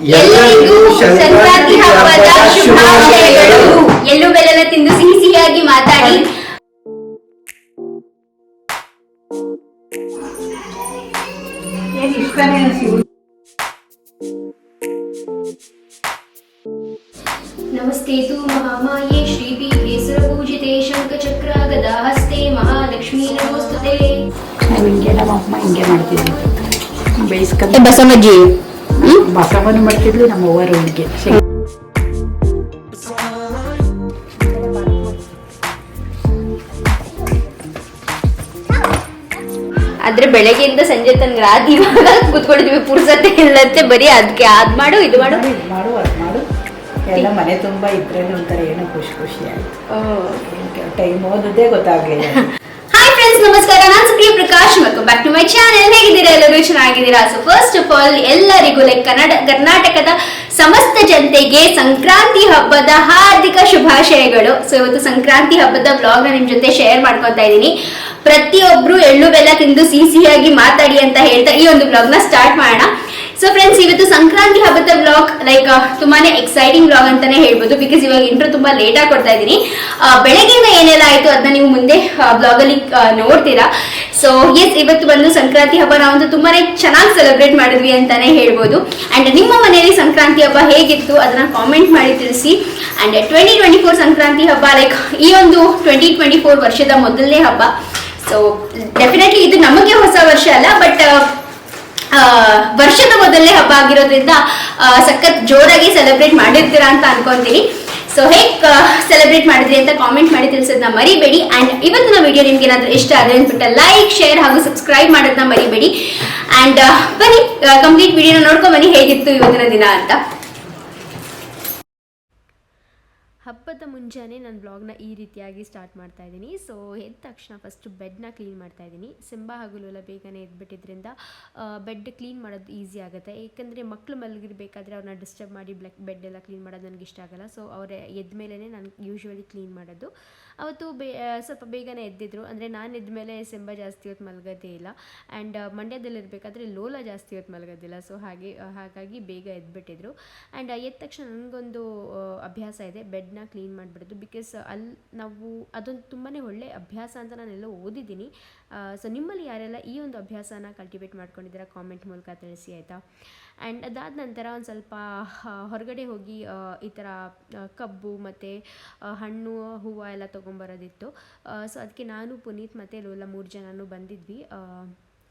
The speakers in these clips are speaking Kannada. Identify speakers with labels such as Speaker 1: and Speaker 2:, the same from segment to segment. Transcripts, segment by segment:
Speaker 1: ಎಲ್ಲರಿಗೂ ಸಂಕ್ರಾಂತಿ ಹಬ್ಬದ ಶುಭಾಶಯಗಳು. ಎಳ್ಳು ಬೆಲ್ಲ ತಿಂದು ಸಿಹಿ ಸಿಹಿಯಾಗಿ ಮಾತಾಡಿ. ನಮಸ್ತೆ ತು ಮಹಾಮಾಯೆ ಶ್ರೀಪೀಠೆ ಸುರಪೂಜಿತೆ ಶಂಖಚಕ್ರ ಗದಾ ಹಸ್ತೆ ಮಹಾಲಕ್ಷ್ಮೀ ನಮೋಸ್ತುತೆ.
Speaker 2: ನಾವು ಹಿಂಗೆ ನಮ್ಮ ಅಮ್ಮ ಹಿಂಗೆ ಮಾಡ್ತೀವಿ ಬೇಯಿಸ್ಕೊಂಡು
Speaker 1: ಬಸವಜ್ಜಿ
Speaker 2: ಬಸವನು ಮಾಡ್ತಿದ್ಲು ನಮ್ಮ ಅವ್ವರು ಹಿಂಗೆ.
Speaker 1: ಆದ್ರೆ ಬೆಳಗ್ಗೆಯಿಂದ ಸಂಜೆ ತನಕ ರಾತ್ರಿ ಇವಾಗ ಕೂತ್ಕೊಂಡಿದ್ವಿ ಪುರ್ಸತ್ತೆ ಇಲ್ಲತ್ತೆ ಬರೀ ಅದಕ್ಕೆ ಅದ್ ಮಾಡು ಇದು ಮಾಡು.
Speaker 2: ಮಾಡು ಅದು ಮಾಡು. ಎಲ್ಲ ಮನೆ ತುಂಬಾ ಇದ್ರೇನೆ ಒಂಥರ ಏನೋ ಖುಷಿ ಖುಷಿ ಆಯ್ತು. ಟೈಮ್ ಓದೋದೇ ಗೊತ್ತಾಗ್ಲಿಲ್ಲ
Speaker 1: ಹಾಯ್ ಫ್ರೆಂಡ್ಸ್ ನಮಸ್ಕಾರ ನಾನು Supriya Prakash welcome back to my channel ಹೇಗಿದ್ದೀರಾ ಎಲ್ಲರೂ? ಚೆನ್ನಾಗಿದ್ದೀರಾ? ಸೊ ಫಸ್ಟ್ ಆಫ್ ಆಲ್ ಎಲ್ಲರಿಗೂ ಲೈಕ್ ಕನ್ನಡ, ಕರ್ನಾಟಕದ ಸಮಸ್ತ ಜನತೆಗೆ ಸಂಕ್ರಾಂತಿ ಹಬ್ಬದ ಹಾರ್ದಿಕ ಶುಭಾಶಯಗಳು. ಸೊ ಇವತ್ತು ಸಂಕ್ರಾಂತಿ ಹಬ್ಬದ ಬ್ಲಾಗ್ ನಿಮ್ ಜೊತೆ ಶೇರ್ ಮಾಡ್ಕೊತಾ ಇದ್ದೀನಿ. ಪ್ರತಿಯೊಬ್ರು ಎಳ್ಳು, ಬೆಲ್ಲ ತಿಂದು ಸಿಹಿ ಸಿಹಿಯಾಗಿ ಮಾತಾಡಿ ಅಂತ ಹೇಳ್ತಾ ಈ ಒಂದು ಬ್ಲಾಗ್ನ ಸ್ಟಾರ್ಟ್ ಮಾಡೋಣ. ಸೊ ಫ್ರೆಂಡ್ಸ್ ಇವತ್ತು ಸಂಕ್ರಾಂತಿ ಹಬ್ಬದ ಬ್ಲಾಗ್ ಲೈಕ್ ತುಂಬಾನೇ ಎಕ್ಸೈಟಿಂಗ್ ಬ್ಲಾಗ್ ಅಂತಾನೆ ಹೇಳ್ಬೋದು ಬಿಕಾಸ್ ಇವಾಗ ಇಂಟ್ರೋ ತುಂಬಾ ಲೇಟ್ ಆಗಿ ಕೊಡ್ತಾ ಇದ್ದೀನಿ. ಬೆಳಗ್ಗೆಯಿಂದ ಏನೆಲ್ಲ ಆಯ್ತು ಅದನ್ನ ನೀವು ಮುಂದೆ ಬ್ಲಾಗ್ ಅಲ್ಲಿ ನೋಡ್ತೀರಾ. ಸೊ ಎಸ್ ಇವತ್ತು ಬಂದು ಸಂಕ್ರಾಂತಿ ಹಬ್ಬ ನಾವಂತೂ ತುಂಬಾನೇ ಚೆನ್ನಾಗಿ ಸೆಲೆಬ್ರೇಟ್ ಮಾಡಿದ್ವಿ ಅಂತಾನೆ ಹೇಳ್ಬೋದು. ಅಂಡ್ ನಿಮ್ಮ ಮನೆಯಲ್ಲಿ ಸಂಕ್ರಾಂತಿ ಹಬ್ಬ ಹೇಗಿತ್ತು ಅದನ್ನ ಕಾಮೆಂಟ್ ಮಾಡಿ ತಿಳಿಸಿ. And twenty twenty four Sankranti ಹಬ್ಬ ಲೈಕ್ ಈ ಒಂದು ಟ್ವೆಂಟಿ ಟ್ವೆಂಟಿ ಫೋರ್ ವರ್ಷದ ಮೊದಲನೇ ಹಬ್ಬ. ಸೊ ಡೆಫಿನೆಟ್ಲಿ ಇದು ನಮಗೆ ಹೊಸ ವರ್ಷ ಅಲ್ಲ ಬಟ್ ವರ್ಷದ ಮೊದಲನೇ ಹಬ್ಬ ಆಗಿರೋದ್ರಿಂದ ಸಖತ್ ಜೋರಾಗಿ ಸೆಲೆಬ್ರೇಟ್ ಮಾಡಿರ್ತೀರಾ ಅಂತ ಅನ್ಕೊಂತೀನಿ. ಸೊ ಹೇಗೆ ಸೆಲೆಬ್ರೇಟ್ ಮಾಡಿದ್ರಿ ಅಂತ ಕಾಮೆಂಟ್ ಮಾಡಿ ತಿಳಿಸೋದನ್ನ ಮರಿಬೇಡಿ. ಅಂಡ್ ಇವತ್ತಿನ ವಿಡಿಯೋ ನಿಮ್ಗೆ ಏನಾದರೂ ಇಷ್ಟ ಆದರೆ ಅಂದ್ಬಿಟ್ಟು ಲೈಕ್ ಶೇರ್ ಹಾಗೂ ಸಬ್ಸ್ಕ್ರೈಬ್ ಮಾಡೋದನ್ನ ಮರಿಬೇಡಿ. ಅಂಡ್ ಬನ್ನಿ ಕಂಪ್ಲೀಟ್ ವಿಡಿಯೋನ ನೋಡ್ಕೊಂಬನ್ನಿ ಹೇಗಿತ್ತು ಇವತ್ತಿನ ದಿನ ಅಂತ.
Speaker 3: ಹಬ್ಬದ ಮುಂಜಾನೆ ನಾನು ಬ್ಲಾಗ್ನ ಈ ರೀತಿಯಾಗಿ ಸ್ಟಾರ್ಟ್ ಮಾಡ್ತಾ ಇದ್ದೀನಿ. ಸೊ ಎದ್ದ ತಕ್ಷಣ ಫಸ್ಟು ಬೆಡ್ನ ಕ್ಲೀನ್ ಮಾಡ್ತಾ ಇದ್ದೀನಿ. ಸಿಂಬ ಹಾಗೂ ಲೋಲ ಬೇಗನೆ ಎದ್ಬಿಟ್ಟಿದ್ರಿಂದ ಬೆಡ್ ಕ್ಲೀನ್ ಮಾಡೋದು ಈಸಿ ಆಗುತ್ತೆ. ಏಕೆಂದರೆ ಮಕ್ಕಳು ಮಲಗಿರ್ಬೇಕಾದ್ರೆ ಅವ್ರನ್ನ ಡಿಸ್ಟರ್ಬ್ ಮಾಡಿ ಬ್ಲೆಕ್ ಬೆಡ್ ಎಲ್ಲ ಕ್ಲೀನ್ ಮಾಡೋದು ನನಗೆ ಇಷ್ಟ ಆಗಲ್ಲ. ಸೊ ಅವರ ಎದ್ದ ಮೇಲೇ ನಾನು ಯೂಶ್ವಲಿ ಕ್ಲೀನ್ ಮಾಡೋದು. ಅವತ್ತು ಬೇ ಸ್ವಲ್ಪ ಬೇಗನೆ ಎದ್ದಿದ್ರು. ಅಂದರೆ ನಾನು ಎದ್ದ ಮೇಲೆ ಸೆಂಬ ಜಾಸ್ತಿ ಹೊತ್ತು ಮಲಗೋದೇ ಇಲ್ಲ. ಆ್ಯಂಡ್ ಮಂಡ್ಯದಲ್ಲಿರಬೇಕಾದ್ರೆ ಲೋಲ ಜಾಸ್ತಿ ಹೊತ್ತು ಮಲಗೋದಿಲ್ಲ. ಸೊ ಹಾಗೆ ಹಾಗಾಗಿ ಬೇಗ ಎದ್ಬಿಟ್ಟಿದ್ರು. ಆ್ಯಂಡ್ ಎದ್ದ ತಕ್ಷಣ ನನಗೊಂದು ಅಭ್ಯಾಸ ಇದೆ. ಬೆಡ್ನ ಕ್ಲೀನ್ ಮಾಡಿಬಿಡೋದು. ಬಿಕಾಸ್ ಅಲ್ಲಿ ನಾವು, ಅದೊಂದು ತುಂಬಾ ಒಳ್ಳೆ ಅಭ್ಯಾಸ ಅಂತ ನಾನೆಲ್ಲ ಓದಿದ್ದೀನಿ. ಸೊ ನಿಮ್ಮಲ್ಲಿ ಯಾರೆಲ್ಲ ಈ ಒಂದು ಅಭ್ಯಾಸನ ಕಲ್ಟಿವೇಟ್ ಮಾಡ್ಕೊಂಡಿದ್ದೀರಾ ಕಾಮೆಂಟ್ ಮೂಲಕ ತಿಳಿಸಿ, ಆಯಿತಾ? ಆ್ಯಂಡ್ ಅದಾದ ನಂತರ ಒಂದು ಸ್ವಲ್ಪ ಹೊರಗಡೆ ಹೋಗಿ ಈ ಥರ ಕಬ್ಬು ಮತ್ತು ಹಣ್ಣು, ಹೂವು ಎಲ್ಲ ತೊಗೊಂಬರೋದಿತ್ತು. ಸೊ ಅದಕ್ಕೆ ನಾನು, ಪುನೀತ್ ಮತ್ತು ಲೋಲ ಮೂರು ಜನನೂ ಬಂದಿದ್ವಿ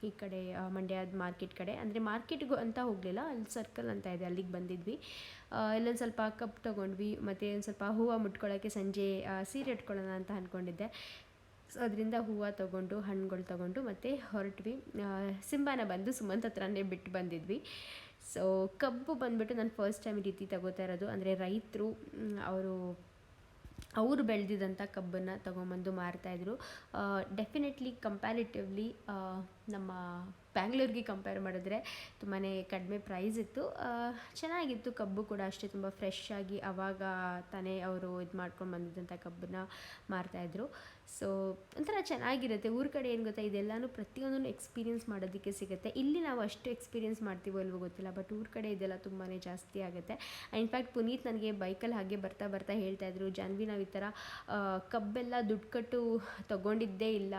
Speaker 3: ಈ ಕಡೆ ಮಂಡ್ಯದ ಮಾರ್ಕೆಟ್ ಕಡೆ. ಅಂದರೆ ಮಾರ್ಕೆಟ್ಗೂ ಅಂತ ಹೋಗಲಿಲ್ಲ, ಅಲ್ಲಿ ಸರ್ಕಲ್ ಅಂತ ಇದೆ, ಅಲ್ಲಿಗೆ ಬಂದಿದ್ವಿ. ಇಲ್ಲೊಂದು ಸ್ವಲ್ಪ ಕಪ್ ತೊಗೊಂಡ್ವಿ, ಮತ್ತು ಒಂದು ಸ್ವಲ್ಪ ಹೂವು ಮುಟ್ಕೊಳ್ಳೋಕ್ಕೆ ಸಂಜೆ ಸೀರೆ ಇಟ್ಕೊಳ್ಳೋಣ ಅಂತ ಅಂದ್ಕೊಂಡಿದ್ದೆ ಸೊ ಅದರಿಂದ ಹೂವು ತೊಗೊಂಡು, ಹಣ್ಣುಗಳು ತೊಗೊಂಡು ಮತ್ತು ಹೊರಟ್ವಿ. ಸಿಂಬಾನ ಬಂದು ಸುಮಂತ್ ಹತ್ರನೇ ಬಿಟ್ಟು ಬಂದಿದ್ವಿ. ಸೊ ಕಬ್ಬು ಬಂದ್ಬಿಟ್ಟು ನಾನು ಫಸ್ಟ್ ಟೈಮ್ ಈ ರೀತಿ ತಗೋತಾ ಇರೋದು. ಅಂದರೆ ರೈತರು ಅವರು ಅವರು ಬೆಳೆದಿದ್ದಂಥ ಕಬ್ಬನ್ನು ತೊಗೊಂಬಂದು ಮಾರ್ತಾಯಿದ್ರು ಡೆಫಿನೆಟ್ಲಿ ಕಂಪ್ಯಾರಿಟಿವ್ಲಿ ನಮ್ಮ ಬ್ಯಾಂಗ್ಳೂರ್ಗೆ ಕಂಪೇರ್ ಮಾಡಿದ್ರೆ ತುಂಬಾ ಕಡಿಮೆ ಪ್ರೈಸ್ ಇತ್ತು. ಚೆನ್ನಾಗಿತ್ತು ಕಬ್ಬು ಕೂಡ ಅಷ್ಟೇ, ತುಂಬ ಫ್ರೆಶ್ ಆಗಿ ಆವಾಗ ತಾನೇ ಅವರು ಇದು ಮಾಡ್ಕೊಂಡು ಬಂದಿದ್ದಂಥ ಕಬ್ಬನ್ನ ಮಾರ್ತಾಯಿದ್ರು ಸೊ ಒಂಥರ ಚೆನ್ನಾಗಿರುತ್ತೆ. ಊರ ಕಡೆ ಏನು ಗೊತ್ತಾ, ಇದೆಲ್ಲಾನು ಪ್ರತಿಯೊಂದನ್ನು ಎಕ್ಸ್ಪೀರಿಯನ್ಸ್ ಮಾಡೋದಕ್ಕೆ ಸಿಗುತ್ತೆ. ಇಲ್ಲಿ ನಾವು ಅಷ್ಟು ಎಕ್ಸ್ಪೀರಿಯನ್ಸ್ ಮಾಡ್ತೀವೋ ಇಲ್ವೋ ಗೊತ್ತಿಲ್ಲ ಬಟ್ ಊರ ಕಡೆ ಇದೆಲ್ಲ ತುಂಬಾ ಜಾಸ್ತಿ ಆಗುತ್ತೆ. ಇನ್ಫ್ಯಾಕ್ಟ್ ಪುನೀತ್ ನನಗೆ ಬೈಕಲ್ಲಿ ಹಾಗೆ ಬರ್ತಾ ಬರ್ತಾ ಹೇಳ್ತಾ ಇದ್ರು, ಜಾನ್ವಿ, ನಾವು ಈ ಥರ ಕಬ್ಬೆಲ್ಲ ದುಡ್ಡು ಕಟ್ಟು ತಗೊಂಡಿದ್ದೇ ಇಲ್ಲ.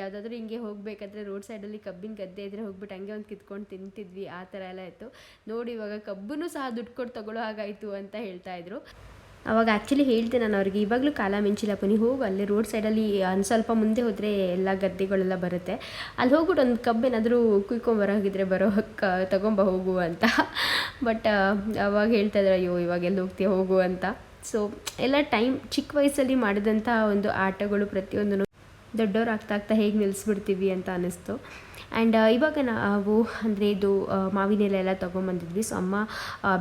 Speaker 3: ಯಾವುದಾದ್ರೂ ಹಿಂಗೆ ಹೋಗಬೇಕಾದ್ರೆ ರೋಡ್ ಸೈಡಲ್ಲಿ ಕಬ್ಬಿನ ಗದ್ದೆ ಇದ್ರೆ ಹೋಗ್ಬಿಟ್ಟು ಹಂಗೆ ಒಂದು ಕಿತ್ಕೊಂಡು ತಿಂತಿದ್ವಿ, ಆ ಥರ ಎಲ್ಲ ಇತ್ತು. ನೋಡಿ ಇವಾಗ ಕಬ್ಬನ್ನು ಸಹ ದುಡ್ಡು ಕೊಟ್ಟು ತಗೊಳ್ಳೋ ಹಾಗಾಯಿತು ಅಂತ ಹೇಳ್ತಾ ಇದ್ರು. ಅವಾಗ ಆ್ಯಕ್ಚುಲಿ ಹೇಳ್ತೆ ನಾನು ಅವ್ರಿಗೆ, ಇವಾಗಲೂ ಕಾಲ ಮಿಂಚಿಲ್ಲ ಪುನಿ, ಹೋಗು, ಅಲ್ಲಿ ರೋಡ್ ಸೈಡಲ್ಲಿ ಒಂದು ಸ್ವಲ್ಪ ಮುಂದೆ ಹೋದರೆ ಎಲ್ಲ ಗದ್ದೆಗಳೆಲ್ಲ ಬರುತ್ತೆ. ಅಲ್ಲಿ ಹೋಗ್ಬಿಟ್ಟು ಒಂದು ಕಬ್ಬೇನಾದರೂ ಕುಯ್ಕೊಂಬರೋಗಿದ್ರೆ ಬರೋ ಕ ತಗೊಂಬ ಹೋಗು ಅಂತ. ಬಟ್ ಅವಾಗ ಹೇಳ್ತಾ ಇದ್ರು, ಅಯ್ಯೋ, ಇವಾಗ ಎಲ್ಲಿ ಹೋಗ್ತೀಯ, ಹೋಗು ಅಂತ. ಸೊ ಎಲ್ಲ ಟೈಮ್ ಚಿಕ್ಕ ವಯಸ್ಸಲ್ಲಿ ಮಾಡಿದಂಥ ಒಂದು ಆಟಗಳು ಪ್ರತಿಯೊಂದನ್ನು ದೊಡ್ಡವ್ರು ಆಗ್ತಾ ಆಗ್ತಾ ಹೇಗೆ ನಿಲ್ಲಿಸ್ಬಿಡ್ತೀವಿ ಅಂತ ಅನ್ನಿಸ್ತು. ಆ್ಯಂಡ್ ಇವಾಗ ನಾವು ಅಂದರೆ ಇದು ಮಾವಿನ ಎಲೆ ಎಲ್ಲ ತೊಗೊಂಬಂದಿದ್ವಿ. ಸೊ ಅಮ್ಮ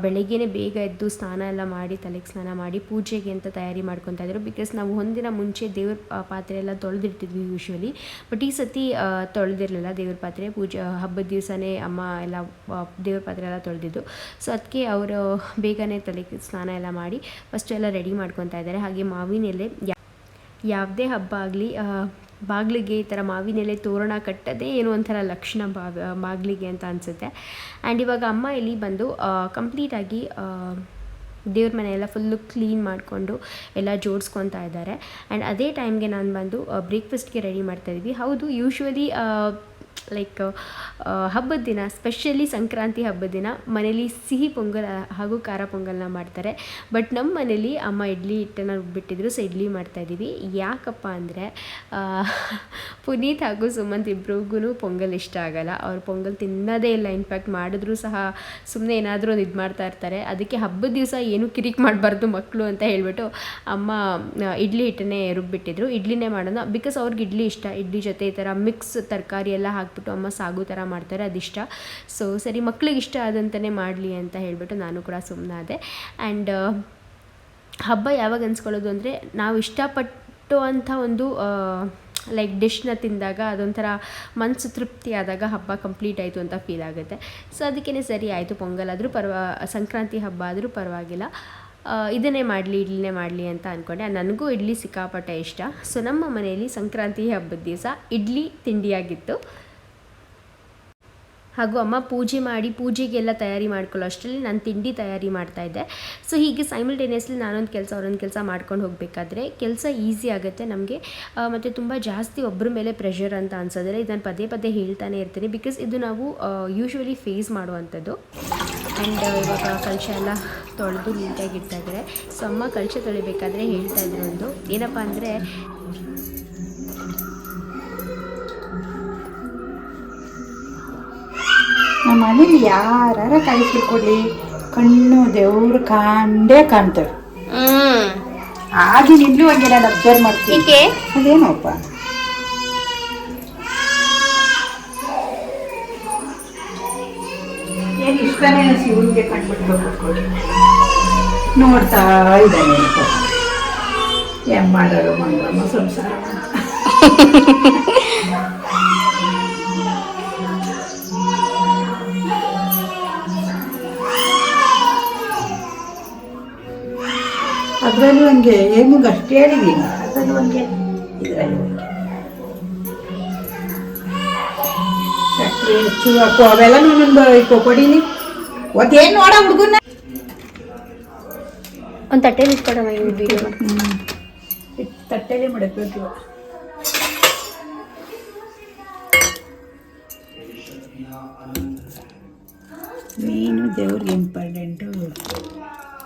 Speaker 3: ಬೆಳಗ್ಗೆನೇ ಬೇಗ ಎದ್ದು ಸ್ನಾನ ಎಲ್ಲ ಮಾಡಿ, ತಲೆಗೆ ಸ್ನಾನ ಮಾಡಿ ಪೂಜೆಗೆ ಅಂತ ತಯಾರಿ ಮಾಡ್ಕೊತಾ ಇದ್ರು. ಬಿಕಾಸ್ ನಾವು ಒಂದಿನ ಮುಂಚೆ ದೇವ್ರ ಪಾತ್ರೆ ಎಲ್ಲ ತೊಳೆದಿರ್ತಿದ್ವಿ ಯೂಶ್ವಲಿ ಬಟ್ ಈ ಸತಿ ತೊಳೆದಿರಲಿಲ್ಲ ದೇವ್ರ ಪಾತ್ರೆ. ಪೂಜೆ ಹಬ್ಬದ ದಿವಸನೇ ಅಮ್ಮ ಎಲ್ಲ ದೇವ್ರ ಪಾತ್ರೆ ಎಲ್ಲ ತೊಳೆದಿದ್ದು. ಸೊ ಅದಕ್ಕೆ ಅವರು ಬೇಗನೆ ತಲೆಗೆ ಸ್ನಾನ ಎಲ್ಲ ಮಾಡಿ ಫಸ್ಟ್ ಎಲ್ಲ ರೆಡಿ ಮಾಡ್ಕೊತಾ ಇದ್ದಾರೆ ಹಾಗೆ ಮಾವಿನ ಎಲೆ ಯಾವುದೇ ಹಬ್ಬ ಆಗಲಿ ಬಾಗಿಲಿಗೆ ಈ ಥರ ಮಾವಿನೆಲೆ ತೋರಣ ಕಟ್ಟೋದೇ ಏನೋ ಒಂಥರ ಲಕ್ಷಣ ಬಾಗ, ಬಾಗಿಲಿಗೆ ಅಂತ ಅನಿಸುತ್ತೆ. ಆ್ಯಂಡ್ ಇವಾಗ ಅಮ್ಮ ಇಲ್ಲಿ ಬಂದು ಕಂಪ್ಲೀಟಾಗಿ ದೇವ್ರ ಮನೆ ಎಲ್ಲ ಫುಲ್ಲು ಕ್ಲೀನ್ ಮಾಡಿಕೊಂಡು ಎಲ್ಲ ಜೋಡಿಸ್ಕೊತಾ ಇದ್ದಾರೆ. ಆ್ಯಂಡ್ ಅದೇ ಟೈಮ್ಗೆ ನಾನು ಬಂದು ಬ್ರೇಕ್ಫಾಸ್ಟ್ಗೆ ರೆಡಿ ಮಾಡ್ತಾಯಿದ್ವಿ ಹೌದು ಯೂಶ್ವಲಿ ಲೈಕ್ ಹಬ್ಬದ ದಿನ ಸ್ಪೆಷಲಿ ಸಂಕ್ರಾಂತಿ ಹಬ್ಬದ ದಿನ, ಮನೇಲಿ ಸಿಹಿ ಪೊಂಗಲ್ ಹಾಗೂ ಖಾರ ಪೊಂಗಲ್ನ ಮಾಡ್ತಾರೆ. ಬಟ್ ನಮ್ಮ ಮನೇಲಿ ಅಮ್ಮ ಇಡ್ಲಿ ಹಿಟ್ಟನ್ನು ರುಬ್ಬಿಟ್ಟಿದ್ರು ಸೊ ಇಡ್ಲಿ ಮಾಡ್ತಾಯಿದ್ದೀವಿ ಯಾಕಪ್ಪ ಅಂದರೆ ಪುನೀತ್ ಹಾಗೂ ಸುಮಂತ್ ಇಬ್ರಿಗೂ ಪೊಂಗಲ್ ಇಷ್ಟ ಆಗಲ್ಲ. ಅವ್ರು ಪೊಂಗಲ್ ತಿನ್ನೋದೇ ಇಲ್ಲ. ಇನ್ಫ್ಯಾಕ್ಟ್ ಮಾಡಿದ್ರೂ ಸಹ ಸುಮ್ಮನೆ ಏನಾದರೂ ಒಂದು ಇದು ಮಾಡ್ತಾ ಇರ್ತಾರೆ. ಅದಕ್ಕೆ ಹಬ್ಬದ ದಿವಸ ಏನು ಕಿರಿಕ್ ಮಾಡಬಾರ್ದು ಮಕ್ಕಳು ಅಂತ ಹೇಳಿಬಿಟ್ಟು ಅಮ್ಮ ಇಡ್ಲಿ ಹಿಟ್ಟನ್ನೇ ರುಬ್ಬಿಟ್ಟಿದ್ರು. ಇಡ್ಲಿನೇ ಮಾಡೋಣ. ಬಿಕಾಸ್ ಅವ್ರಿಗೆ ಇಡ್ಲಿ ಇಷ್ಟ. ಇಡ್ಲಿ ಜೊತೆ ಈ ಥರ ಮಿಕ್ಸ್ ತರಕಾರಿ ಎಲ್ಲ ಹಾಕ್ಬಿಟ್ಟು ಅಮ್ಮ ಸಾಗು ಥರ ಮಾಡ್ತಾರೆ, ಅದಿಷ್ಟ. ಸೊ ಸರಿ, ಮಕ್ಳಿಗೆ ಇಷ್ಟ ಆದಂತಲೇ ಮಾಡಲಿ ಅಂತ ಹೇಳಿಬಿಟ್ಟು ನಾನು ಕೂಡ ಸುಮ್ಮನಾದೆ ಆ್ಯಂಡ್ ಹಬ್ಬ ಯಾವಾಗ ಅನ್ಸ್ಕೊಳ್ಳೋದು ಅಂದರೆ, ನಾವು ಇಷ್ಟಪಟ್ಟು ಅಂಥ ಒಂದು ಲೈಕ್ ಡಿಶ್ನ ತಿಂದಾಗ ಅದೊಂಥರ ಮನಸ್ಸು ತೃಪ್ತಿ ಆದಾಗ ಹಬ್ಬ ಕಂಪ್ಲೀಟ್ ಆಯಿತು ಅಂತ ಫೀಲ್ ಆಗುತ್ತೆ. ಸೊ ಅದಕ್ಕೇ ಸರಿ, ಆಯಿತು, ಪೊಂಗಲ್ ಆದರೂ ಪರವಾ, ಸಂಕ್ರಾಂತಿ ಹಬ್ಬ ಆದರೂ ಪರವಾಗಿಲ್ಲ. ಇದನ್ನೇ ಮಾಡಲಿ, ಇಡ್ಲಿನೇ ಮಾಡಲಿ ಅಂತ ಅಂದ್ಕೊಂಡೆ ನನಗೂ ಇಡ್ಲಿ ಸಿಕ್ಕಾಪಟ್ಟೆ ಇಷ್ಟ. ಸೊ ನಮ್ಮ ಮನೆಯಲ್ಲಿ ಸಂಕ್ರಾಂತಿ ಹಬ್ಬದ ದಿವಸ ಇಡ್ಲಿ ತಿಂಡಿಯಾಗಿತ್ತು. ಹಾಗೂ ಅಮ್ಮ ಪೂಜೆ ಮಾಡಿ ಪೂಜೆಗೆಲ್ಲ ತಯಾರಿ ಮಾಡ್ಕೊಳ್ಳೋ ಅಷ್ಟರಲ್ಲಿ ನಾನು ತಿಂಡಿ ತಯಾರಿ ಮಾಡ್ತಾ ಇದ್ದೆ. ಸೊ ಹೀಗೆ ಸೈಮಲ್ಟೇನಿಯಸ್ಲಿ ನಾನೊಂದು ಕೆಲಸ, ಅವರೊಂದು ಕೆಲಸ ಮಾಡ್ಕೊಂಡು ಹೋಗಬೇಕಾದ್ರೆ ಕೆಲಸ ಈಸಿ ಆಗುತ್ತೆ ನಮಗೆ. ಮತ್ತು ತುಂಬ ಜಾಸ್ತಿ ಒಬ್ಬರ ಮೇಲೆ ಪ್ರೆಷರ್ ಅಂತ ಅನ್ಸೋದ್ರೆ ಇದನ್ನು ಪದೇ ಪದೇ ಹೇಳ್ತಾನೆ ಇರ್ತೀನಿ. ಬಿಕಾಸ್ ಇದು ನಾವು ಯೂಶ್ವಲಿ ಫೇಸ್ ಮಾಡುವಂಥದ್ದು. ಆ್ಯಂಡ್ ಇವಾಗ ಕಲಶ ಎಲ್ಲ ತೊಳೆದು ನೀಟಾಗಿ ಇಡ್ತಾಯಿದ್ದಾರೆ ಸೊ ಅಮ್ಮ ಕಲಶ ತೊಳಿಬೇಕಾದ್ರೆ ಹೇಳ್ತಾ ಇದ್ರು ಒಂದು. ಏನಪ್ಪ ಅಂದರೆ
Speaker 2: ನಮ್ಮ ಮನೇಲಿ ಯಾರ ಕೊಡಿ. ಕಣ್ಣು ದೇವ್ರು ಕಾಂಡೇ ಕಾಣ್ತಾರೆ ಆಗಿ ನಿಲ್ಲು ಹಂಗೆ ನಾನು ಅಬ್ಸರ್ವ್ ಮಾಡ್ತೀನಿ. ಅದೇನೋಪ್ಪ? ಏನು ಇಷ್ಟನೇ ಶಿವನಿಗೆ ಕಂಡ್ಬಿಟ್ಟು ನೋಡ್ತಾ ಇದ್ದಾನೆ ಏನ್ ಮಾಡೋರು ಮಂಗಮ್ಮ ಸಂಸಾರ ಹಂಗೆ ಏನಿಗೆ ಅಷ್ಟು ಹೇಳಿದ್ದೀನಿ ಅದರಲ್ಲೂ ಹಂಗೆ ಇದರಲ್ಲೂ ಹಂಗೆ ಸಕ್ಕರೆ ಹೆಚ್ಚು ಹಾಕು ಅವೆಲ್ಲ ನನ್ನೊಂದು ಕೊಡಿಲಿ ಒತ್ತೇನು ನೋಡ ಹುಡುಗನ
Speaker 3: ಒಂದು ತಟ್ಟೆಲಿ ಇಟ್ಕೊಡೋಣ ಈ ವಿಡಿಯೋ
Speaker 2: ತಟ್ಟೆಲಿ ಮಡಕ್ಬೇಕು ಮೇನು ದೇವ್ರಿಗೆ ಇಂಪಾರ್ಟೆಂಟು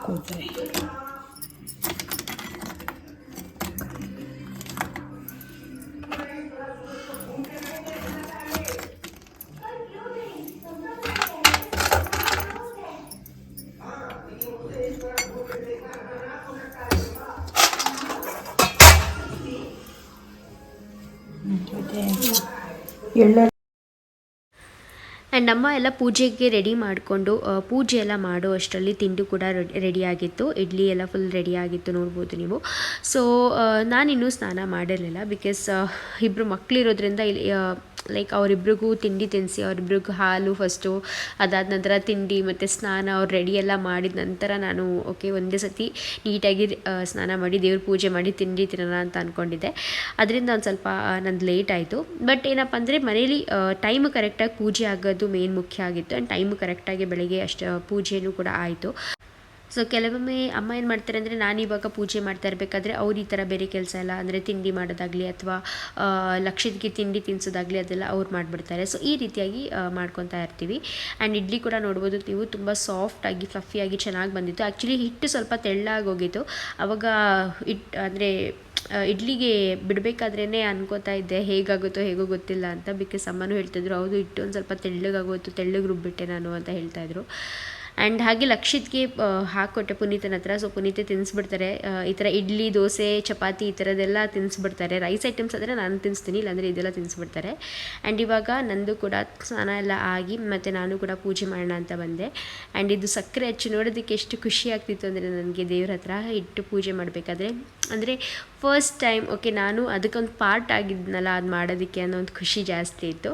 Speaker 2: ಕೂತಾರೆ ಎಳ್ಳ
Speaker 3: ಆ್ಯಂಡ್ ನಮ್ಮ ಎಲ್ಲ ಪೂಜೆಗೆ ರೆಡಿ ಮಾಡಿಕೊಂಡು ಪೂಜೆ ಎಲ್ಲ ಮಾಡೋ ಅಷ್ಟರಲ್ಲಿ ತಿಂಡಿ ಕೂಡ ರೆಡಿ ಆಗಿತ್ತು. ಇಡ್ಲಿ ಎಲ್ಲ ಫುಲ್ ರೆಡಿ ಆಗಿತ್ತು ನೋಡ್ಬೋದು ನೀವು. ಸೊ ನಾನಿನ್ನೂ ಸ್ನಾನ ಮಾಡಿರಲಿಲ್ಲ ಬಿಕಾಸ್ ಇಬ್ಬರು ಮಕ್ಕಳಿರೋದ್ರಿಂದ ಇಲ್ಲಿ ಲೈಕ್ ಅವರಿಬ್ರಿಗೂ ತಿಂಡಿ ತಿನ್ನಿಸಿ ಅವರಿಬ್ರಿಗೂ ಹಾಲು ಫಸ್ಟು ಅದಾದ ನಂತರ ತಿಂಡಿ ಮತ್ತು ಸ್ನಾನ ಅವ್ರು ರೆಡಿ ಎಲ್ಲ ಮಾಡಿದ ನಂತರ ನಾನು ಓಕೆ ಒಂದೇ ಸತಿ ನೀಟಾಗಿ ಸ್ನಾನ ಮಾಡಿ, ದೇವ್ರ ಪೂಜೆ ಮಾಡಿ ತಿಂಡಿ ತಿನ್ನೋಣ ಅಂತ ಅಂದ್ಕೊಂಡಿದ್ದೆ ಅದರಿಂದ ಒಂದು ಸ್ವಲ್ಪ ನಂದು ಲೇಟ್ ಆಯಿತು. ಬಟ್ ಏನಪ್ಪ ಅಂದರೆ ಮನೇಲಿ ಟೈಮ್ ಕರೆಕ್ಟಾಗಿ ಪೂಜೆ ಆಗೋದು ಮೇನ್ ಮುಖ್ಯ ಆಗಿತ್ತು ಆ್ಯಂಡ್ ಟೈಮ್ ಕರೆಕ್ಟಾಗಿ ಬೆಳಗ್ಗೆ ಅಷ್ಟು ಪೂಜೆಯೂ ಕೂಡ ಆಯಿತು. ಸೊ ಕೆಲವೊಮ್ಮೆ ಅಮ್ಮ ಏನು ಮಾಡ್ತಾರೆ ಅಂದರೆ ಇವಾಗ ಪೂಜೆ ಮಾಡ್ತಾ ಇರಬೇಕಾದ್ರೆ ಅವ್ರು ಈ ಥರ ಬೇರೆ ಕೆಲಸ ಎಲ್ಲ ಅಂದರೆ ತಿಂಡಿ ಮಾಡೋದಾಗಲಿ ಅಥವಾ ಲಕ್ಷದಕ್ಕೆ ತಿಂಡಿ ತಿನ್ನಿಸೋದಾಗಲಿ ಅದೆಲ್ಲ ಅವ್ರು ಮಾಡಿಬಿಡ್ತಾರೆ. ಸೊ ಈ ರೀತಿಯಾಗಿ ಮಾಡ್ಕೊತಾ ಇರ್ತೀವಿ. ಆ್ಯಂಡ್ ಇಡ್ಲಿ ಕೂಡ ನೋಡ್ಬೋದು ನೀವು ತುಂಬ ಸಾಫ್ಟಾಗಿ ಫ್ಲಫಿಯಾಗಿ ಚೆನ್ನಾಗಿ ಬಂದಿತ್ತು. ಆ್ಯಕ್ಚುಲಿ ಹಿಟ್ಟು ಸ್ವಲ್ಪ ತೆಳ್ಳಾಗಿ ಹೋಗಿತ್ತು. ಅವಾಗ ಇಟ್ ಅಂದರೆ ಇಡ್ಲಿಗೆ ಬಿಡಬೇಕಾದ್ರೇ ಅನ್ಕೋತಾ ಇದ್ದೆ, ಹೇಗಾಗುತ್ತೋ ಹೇಗೋ ಗೊತ್ತಿಲ್ಲ ಅಂತ, ಬಿಕಾಸ್ ಅಮ್ಮನೂ ಹೇಳ್ತಿದ್ರು, ಹೌದು, ಹಿಟ್ಟು ಒಂದು ಸ್ವಲ್ಪ ತೆಳ್ಳಗಾಗೋಯ್ತು, ತೆಳ್ಳಗೆ ರುಬ್ಬಿಟ್ಟೆ ನಾನು ಅಂತ ಹೇಳ್ತಾಯಿದ್ರು ಆ್ಯಂಡ್ ಹಾಗೆ ಲಕ್ಷಿತ್ಗೆ ಹಾಕಿಕೊಟ್ಟೆ ಪುನೀತನ ಹತ್ರ. ಸೊ ಪುನೀತೆ ತಿನ್ನಿಸ್ಬಿಡ್ತಾರೆ ಈ ಥರ ಇಡ್ಲಿ, ದೋಸೆ, ಚಪಾತಿ ಈ ಥರದ್ದೆಲ್ಲ ತಿನ್ನಿಸ್ಬಿಡ್ತಾರೆ ರೈಸ್ ಐಟಮ್ಸ್ ಆದರೆ ನಾನು ತಿನ್ನಿಸ್ತೀನಿ ಇಲ್ಲಾಂದರೆ ಇದೆಲ್ಲ ತಿನ್ನಿಸ್ಬಿಡ್ತಾರೆ ಆ್ಯಂಡ್ ಇವಾಗ ನಂದು ಕೂಡ ಸ್ನಾನ ಎಲ್ಲ ಆಗಿ, ಮತ್ತು ನಾನು ಕೂಡ ಪೂಜೆ ಮಾಡೋಣ ಅಂತ ಬಂದೆ. ಆ್ಯಂಡ್ ಇದು ಸಕ್ಕರೆ ಹಚ್ಚಿ ನೋಡೋದಕ್ಕೆ ಎಷ್ಟು ಖುಷಿ ಆಗ್ತಿತ್ತು ಅಂದರೆ ನನಗೆ ದೇವ್ರ ಹತ್ರ ಇಟ್ಟು ಪೂಜೆ ಮಾಡಬೇಕಾದ್ರೆ. ಅಂದರೆ ಫಸ್ಟ್ ಟೈಮ್ ಓಕೆ ನಾನು ಅದಕ್ಕೊಂದು ಪಾರ್ಟ್ ಆಗಿದ್ನಲ್ಲ, ಅದು ಮಾಡೋದಕ್ಕೆ ಅನ್ನೋ ಒಂದು ಖುಷಿ ಜಾಸ್ತಿ ಇತ್ತು.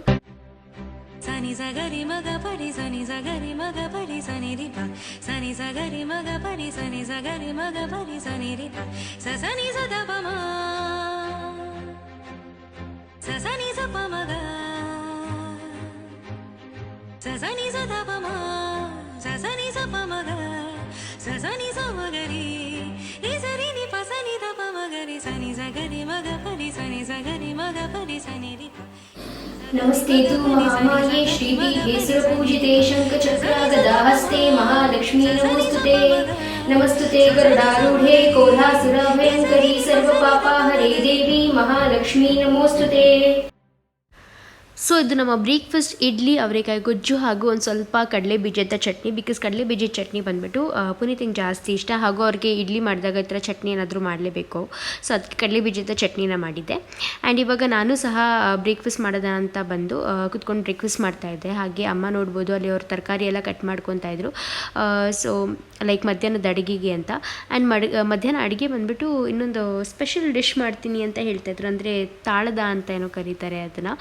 Speaker 4: ಸನಿ ಸಗರಿ ಮಗ ಪರಿ ಸನಿ ಸಗರಿ ಮಗ ಪರಿ ಸನಿ ರಿ ಪ ಸನಿ ಸಗರಿ ಮಗ ಪರಿ ಸನಿ ಸಗರಿ ಮಗ ಪರಿ ಸನಿ ರಿ ಪ ಸ ಸನಿ ಸದ ಪ ಮ ಸಸನಿ ಸಪ ಮಗ ಸಸನಿ ಸದಪ ಮ ಸಸನಿ ಸಪ ಮಗ ಸಸನಿ ಸ ಮಗರಿ ರಿ ಸರಿ ನಿ ಪ ಸನಿ ದಪ ಮಗರಿ ಸನಿ ಸಗರಿ ಮಗ ಪರಿ ಸನಿ ಸಗರಿ ಮಗ ಪರಿ ಸನಿ ರಿ ಪ
Speaker 3: ನಮಸ್ತೆ ತು ಮಹಾಮಾಯೇ ಶ್ರೀಪೀಠೆ ಸುರಪೂಜಿತೆ ಶಂಖಚಕ್ರಾಗದಾಹಸ್ತೆ ಸೊ ಇದು ನಮ್ಮ ಬ್ರೇಕ್ಫಾಸ್ಟ್ ಇಡ್ಲಿ ಅವರೆಕಾಯಿ ಗೊಜ್ಜು ಹಾಗೂ ಒಂದು ಸ್ವಲ್ಪ ಕಡಲೆ ಬೀಜದ ಚಟ್ನಿ ಬಿಕಾಸ್ ಕಡಲೆ ಬೀಜದ ಚಟ್ನಿ ಬಂದುಬಿಟ್ಟು ಪುನೀತ್ ಪುನೀತಿಂಗ್ ಜಾಸ್ತಿ ಇಷ್ಟ. ಹಾಗೂ ಅವ್ರಿಗೆ ಇಡ್ಲಿ ಮಾಡಿದಾಗ ಈ ಥರ ಚಟ್ನಿ ಏನಾದರೂ ಮಾಡಲೇಬೇಕು. ಸೊ ಅದಕ್ಕೆ ಕಡಲೆ ಬೀಜದ ಚಟ್ನಿನ ಮಾಡಿದ್ದೆ. ಆ್ಯಂಡ್ ಇವಾಗ ನಾನು ಸಹ ಬ್ರೇಕ್ಫಾಸ್ಟ್ ಮಾಡೋದ ಅಂತ ಬಂದು ಕುತ್ಕೊಂಡು ಬ್ರೇಕ್ಫಾಸ್ಟ್ ಮಾಡ್ತಾಯಿದ್ದೆ ಹಾಗೆ ಅಮ್ಮ ನೋಡ್ಬೋದು, ಅಲ್ಲಿ ಅವ್ರ ತರಕಾರಿ ಎಲ್ಲ ಕಟ್ ಮಾಡ್ಕೊತಾ ಇದ್ರು. ಸೊ ಲೈಕ್ ಮಧ್ಯಾಹ್ನದ ಅಡುಗೆಗೆ ಅಂತ. ಆ್ಯಂಡ್ ಮಡ್ ಮಧ್ಯಾಹ್ನ ಅಡುಗೆ ಬಂದುಬಿಟ್ಟು ಇನ್ನೊಂದು ಸ್ಪೆಷಲ್ ಡಿಶ್ ಮಾಡ್ತೀನಿ ಅಂತ ಹೇಳ್ತಾಯಿದ್ರು ಅಂದರೆ ತಾಳದ ಅಂತ ಏನೋ ಕರೀತಾರೆ ಅದನ್ನು.